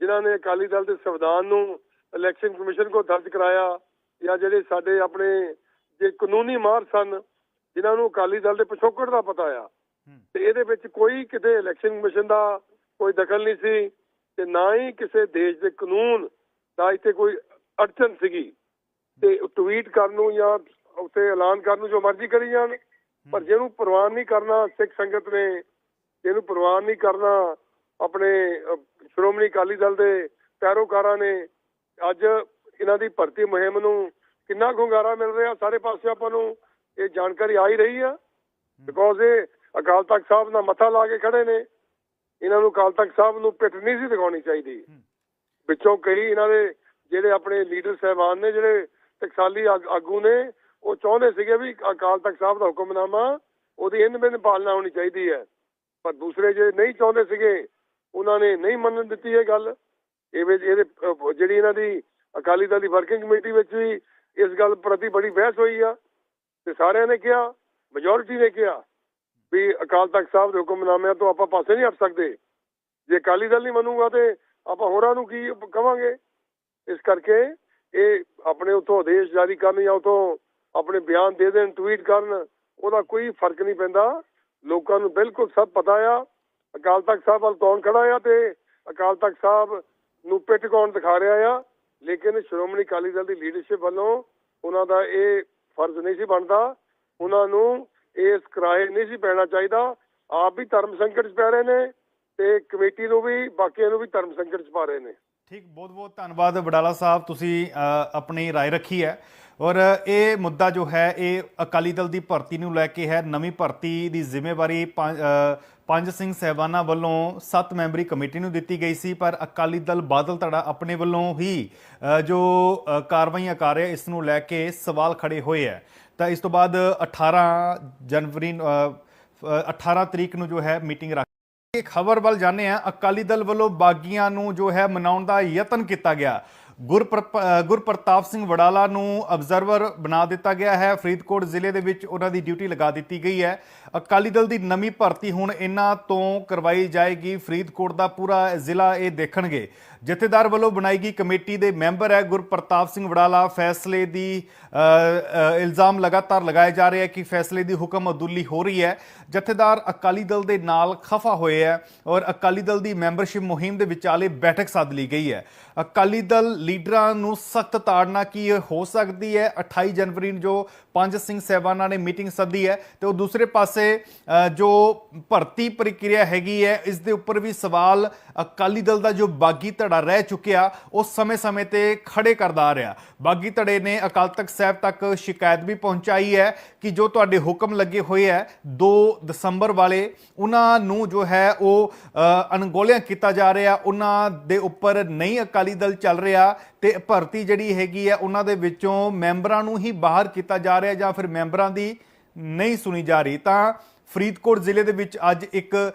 ਜਿਨ੍ਹਾਂ ਨੇ ਅਕਾਲੀ ਦਲ ਦੇ ਸੰਵਿਧਾਨ ਨੂੰ ਇਲੈਕਸ਼ਨ ਕਮਿਸ਼ਨ ਕੋ ਦਰਜ ਕਰਾਇਆ ਜਾਂ ਜਿਹੜੇ ਸਾਡੇ ਆਪਣੇ ਜੇ ਕਾਨੂੰਨੀ ਮਾਹਰ ਸਨ ਜਿਨ੍ਹਾਂ ਨੂੰ ਅਕਾਲੀ ਦਲ ਦੇ ਪਿਛੋਕੜ ਦਾ ਪਤਾ ਆ ਤੇ ਇਹਦੇ ਵਿੱਚ ਕੋਈ ਕਿਤੇ ਇਲੈਕਸ਼ਨ ਕਮਿਸ਼ਨ ਦਾ ਕੋਈ ਦਖਲ ਨਹੀਂ ਸੀ ਤੇ ਨਾ ਹੀ ਕਿਸੇ ਦੇਸ਼ ਦੇ ਕਾਨੂੰਨ ਦਾ ਇੱਥੇ ਕੋਈ ਅੜਚਨ ਸੀਗੀ। ਤੇ ਟਵੀਟ ਕਰਨ ਨੂੰ ਜਾਂ ਉੱਤੇ ਐਲਾਨ ਕਰਨ ਨੂੰ ਜੋ ਮਰਜ਼ੀ ਕਰੀ ਜਾਣ। ਪਰ ਜਿਹਨੂੰ ਪ੍ਰਵਾਨ ਨਹੀਂ ਕਰਨਾ ਸਿੱਖ ਸੰਗਤ ਨੇ ਜਿਹਨੂੰ ਪ੍ਰਵਾਨ ਨਹੀਂ ਕਰਨਾ ਆਪਣੇ ਸ਼੍ਰੋਮਣੀ ਅਕਾਲੀ ਦਲ ਦੇ ਪੈਰੋਕਾਰਾਂ ਨੇ ਅੱਜ ਇਹਨਾਂ ਦੀ ਭਰਤੀ ਮੁਹਿੰਮ ਨੂੰ ਕਿੰਨਾ ਗੁੰਗਾਰਾ ਮਿਲ ਰਿਹਾ ਸਾਰੇ ਪਾਸੇ ਆਪਾਂ ਨੂੰ ਇਹ ਜਾਣਕਾਰੀ ਆ ਹੀ ਰਹੀ ਆ। ਬਿਕੋਜ਼ ਇਹ ਅਕਾਲ ਤਖਤ ਸਾਹਿਬ ਨਾਲ ਮੱਥਾ ਲਾ ਕੇ ਖੜੇ ਨੇ। ਇਹਨਾਂ ਨੂੰ ਅਕਾਲ ਤਖਤ ਸਾਹਿਬ ਨੂੰ ਪਿੱਠ ਨਹੀਂ ਸੀ ਦਿਖਾਉਣੀ ਚਾਹੀਦੀ। ਵਿੱਚੋਂ ਕਈ ਇਹਨਾਂ ਦੇ ਜਿਹੜੇ ਆਪਣੇ ਲੀਡਰ ਸਹਿਬਾਨ ਨੇ ਜਿਹੜੇ ਟਕਸਾਲੀ ਆਗੂ ਨੇ ਉਹ ਚਾਹੁੰਦੇ ਸੀਗੇ ਵੀ ਅਕਾਲ ਤਖਤ ਸਾਹਿਬ ਦਾ ਹੁਕਮਨਾਮਾ ਉਹਦੀ ਇਨ ਬਿਨ ਪਾਲਣਾ ਹੋਣੀ ਚਾਹੀਦੀ ਹੈ। ਪਰ ਦੂਸਰੇ ਜਿਹੜੇ ਨਹੀਂ ਚਾਹੁੰਦੇ ਸੀਗੇ, ਉਹਨਾਂ ਨੇ ਨਹੀਂ ਮੰਨਣ ਦਿੱਤੀ ਇਹ ਗੱਲ। ਇਹਦੇ ਜਿਹੜੀ ਇਹਨਾਂ ਦੀ ਅਕਾਲੀ ਦਲ ਦੀ ਵਰਕਿੰਗ ਕਮੇਟੀ ਵਿੱਚ ਵੀ ਇਸ ਗੱਲ ਪ੍ਰਤੀ ਬੜੀ ਬਹਿਸ ਹੋਈ ਆ। ਤੇ ਸਾਰਿਆਂ ਨੇ ਕਿਹਾ ਮੈਜੋਰਿਟੀ ਨੇ ਕਿਹਾ ਵੀ ਅਕਾਲ ਤਖਤ ਸਾਹਿਬ ਦੇ ਹੁਕਮਨਾਮਿਆਂ ਤੋਂ ਆਪਾਂ ਪਾਸੇ ਨਹੀਂ ਹਟ ਸਕਦੇ। ਜੇ ਅਕਾਲੀ ਦਲ ਨਹੀਂ ਮੰਨੂਗਾ ਤੇ ਆਪਾਂ ਹੋਰਾਂ ਨੂੰ ਕੀ ਕਵਾਂਗੇ? ਇਸ ਕਰਕੇ ਇਹ ਆਪਣੇ ਉਥੋਂ ਆਦੇਸ਼ ਜਾਰੀ ਕਰਨ ਜਾਂ ਉਤੋਂ ਆਪਣੇ ਬਿਆਨ ਦੇ ਦੇਣ ਟਵੀਟ ਕਰਨ ਉਹਦਾ ਕੋਈ ਫਰਕ ਨਹੀਂ ਪੈਂਦਾ ਲੋਕਾਂ ਨੂੰ ਬਿਲਕੁਲ ਸਭ ਪਤਾ ਆ ਅਕਾਲ ਤਖਤ ਸਾਹਿਬ ਵੱਲ ਕੌਣ ਖੜਾ ਆ ਤੇ ਅਕਾਲ ਤਖਤ ਸਾਹਿਬ ਨੂੰ ਪਿੱਠ ਕੌਣ ਦਿਖਾ ਰਿਹਾ ਆ ਲੇਕਿਨ ਸ਼੍ਰੋਮਣੀ ਅਕਾਲੀ ਦਲ ਦੀ ਲੀਡਰਸ਼ਿਪ ਵੱਲੋਂ ਉਹਨਾਂ ਦਾ ਇਹ ਫਰਜ਼ ਨਹੀਂ ਸੀ ਬਣਦਾ ਉਹਨਾਂ ਨੂੰ ਇਸ ਕਿਰਾਏ ਨਹੀਂ ਸੀ ਪੈਣਾ ਚਾਹੀਦਾ ਆਪ ਵੀ ਧਰਮ ਸੰਕਟ 'ਚ ਪੈ ਰਹੇ ਨੇ ਤੇ ਕਮੇਟੀ ਨੂੰ ਵੀ ਬਾਕੀਆਂ ਨੂੰ ਵੀ ਧਰਮ ਸੰਕਟ 'ਚ ਪਾ ਰਹੇ ਨੇ ਠੀਕ ਬਹੁਤ ਬਹੁਤ ਧੰਨਵਾਦ ਵਡਾਲਾ ਸਾਹਿਬ ਤੁਸੀਂ ਅ, ਆਪਣੀ رائے ਰੱਖੀ ਹੈ ਔਰ ਇਹ ਮੁੱਦਾ ਜੋ ਹੈ ਇਹ ਅਕਾਲੀ ਦਲ ਦੀ ਭਰਤੀ ਨੂੰ ਲੈ ਕੇ ਹੈ। ਨਵੀਂ ਭਰਤੀ ਦੀ ਜ਼ਿੰਮੇਵਾਰੀ ਪੰਜ ਸਿੰਘ ਸਹਿਬਾਨਾਂ ਵੱਲੋਂ 7 ਮੈਂਬਰੀ ਕਮੇਟੀ ਨੂੰ ਦਿੱਤੀ ਗਈ ਸੀ ਪਰ ਅਕਾਲੀ ਦਲ ਬਾਦਲ ਧੜਾ ਆਪਣੇ ਵੱਲੋਂ ਹੀ ਜੋ ਕਾਰਵਾਈਆਂ ਕਰ ਰਿਹਾ ਇਸ ਨੂੰ ਲੈ ਕੇ ਸਵਾਲ ਖੜੇ ਹੋਏ ਹੈ। ਤਾਂ ਇਸ ਤੋਂ ਬਾਅਦ 18 ਜਨਵਰੀ ਨੂੰ, ਅ, 18 ਤਰੀਕ ਨੂੰ ਜੋ ਹੈ ਮੀਟਿੰਗ ਰੱਖ ਇਹ ਖਬਰ ਵੱਲ ਜਾਣੇ ਆ ਅਕਾਲੀ ਦਲ ਵੱਲੋਂ ਬਾਗੀਆਂ ਨੂੰ ਜੋ ਹੈ ਮਨਾਉਣ ਦਾ ਯਤਨ ਕੀਤਾ ਗਿਆ। ਗੁਰਪ੍ਰਤਾਪ ਸਿੰਘ ਵੜਾਲਾ ਨੂੰ ਅਬਜ਼ਰਵਰ ਬਣਾ ਦਿੱਤਾ ਗਿਆ ਹੈ। ਫਰੀਦਕੋਟ ਜ਼ਿਲ੍ਹੇ ਦੇ ਵਿੱਚ ਉਹਨਾਂ ਦੀ ਡਿਊਟੀ ਲਗਾ ਦਿੱਤੀ ਗਈ ਹੈ। ਅਕਾਲੀ ਦਲ ਦੀ ਨਵੀਂ ਭਰਤੀ ਹੁਣ ਇਹਨਾਂ ਤੋਂ ਕਰਵਾਈ ਜਾਏਗੀ। ਫਰੀਦਕੋਟ ਦਾ ਪੂਰਾ ਜ਼ਿਲ੍ਹਾ ਇਹ ਦੇਖਣਗੇ। ਜਥੇਦਾਰ ਵੱਲੋਂ ਬਣਾਈ ਗਈ ਕਮੇਟੀ ਦੇ ਮੈਂਬਰ ਹੈ ਗੁਰਪ੍ਰਤਾਪ ਸਿੰਘ ਵੜਾਲਾ। ਫੈਸਲੇ ਦੀ ਇਲਜ਼ਾਮ ਲਗਾਤਾਰ ਲਗਾਏ ਜਾ ਰਹੇ ਹੈ ਕਿ ਫੈਸਲੇ ਦੀ ਹੁਕਮ ਅਦੁੱਲੀ ਹੋ ਰਹੀ ਹੈ। ਜਥੇਦਾਰ ਅਕਾਲੀ ਦਲ ਦੇ ਨਾਲ ਖਫਾ ਹੋਏ ਹੈ ਔਰ ਅਕਾਲੀ ਦਲ ਦੀ ਮੈਂਬਰਸ਼ਿਪ ਮੁਹਿੰਮ ਦੇ ਵਿਚਾਲੇ ਬੈਠਕ ਸੱਦ ਲਈ ਗਈ ਹੈ। ਅਕਾਲੀ ਦਲ ਲੀਡਰਾਂ ਨੂੰ ਸਖਤ ਤਾੜਨਾ ਕੀ ਹੋ ਸਕਦੀ ਹੈ? 28 ਜਨਵਰੀ ਨੂੰ ਜੋ ਪੰਜ ਸਿੰਘ ਸਹਿਬਾਨਾਂ ਨੇ ਮੀਟਿੰਗ ਸੱਦੀ ਹੈ ਤੇ ਉਹ ਦੂਸਰੇ ਪਾਸੇ ਜੋ ਭਰਤੀ ਪ੍ਰਕਿਰਿਆ ਹੈਗੀ ਹੈ, ਇਸ ਦੇ ਉੱਪਰ ਵੀ ਸਵਾਲ ਅਕਾਲੀ ਦਲ ਦਾ ਜੋ ਬਾਗੀ ਧੜ ਰਹਿ ਚੁੱਕਿਆ ਉਹ ਸਮੇਂ-ਸਮੇਂ ਤੇ ਖੜੇ ਕਰਦਾ ਆ ਰਿਹਾ। ਬਾਗੀ ਧੜੇ ਨੇ ਅਕਾਲ ਤਖਤ ਸਾਹਿਬ ਤੱਕ ਸ਼ਿਕਾਇਤ ਵੀ ਪਹੁੰਚਾਈ ਹੈ ਕਿ ਜੋ ਤੁਹਾਡੇ ਹੁਕਮ ਲੱਗੇ ਹੋਏ ਹੈ 2 ਦਸੰਬਰ ਵਾਲੇ ਉਹਨਾਂ ਨੂੰ ਜੋ ਹੈ ਉਹ ਅ, ਕੀਤਾ ਜਾ ਰਿਹਾ ਉਹਨਾਂ ਦੇ ਉੱਪਰ ਨਹੀਂ ਅਕਾਲੀ ਦਲ ਚੱਲ ਰਿਹਾ ਤੇ ਭਰਤੀ ਜਿਹੜੀ ਹੈਗੀ ਹੈ ਉਹਨਾਂ ਦੇ ਵਿੱਚੋਂ ਮੈਂਬਰਾਂ ਨੂੰ ਹੀ ਬਾਹਰ ਕੀਤਾ ਜਾ ਰਿਹਾ ਜਾਂ ਫਿਰ ਮੈਂਬਰਾਂ ਦੀ ਨਹੀਂ ਸੁਣੀ ਜਾ ਰਹੀ। ਤਾਂ ਫਰੀਦਕੋਟ ਜ਼ਿਲ੍ਹੇ ਦੇ ਵਿੱਚ ਅੱਜ ਇੱਕ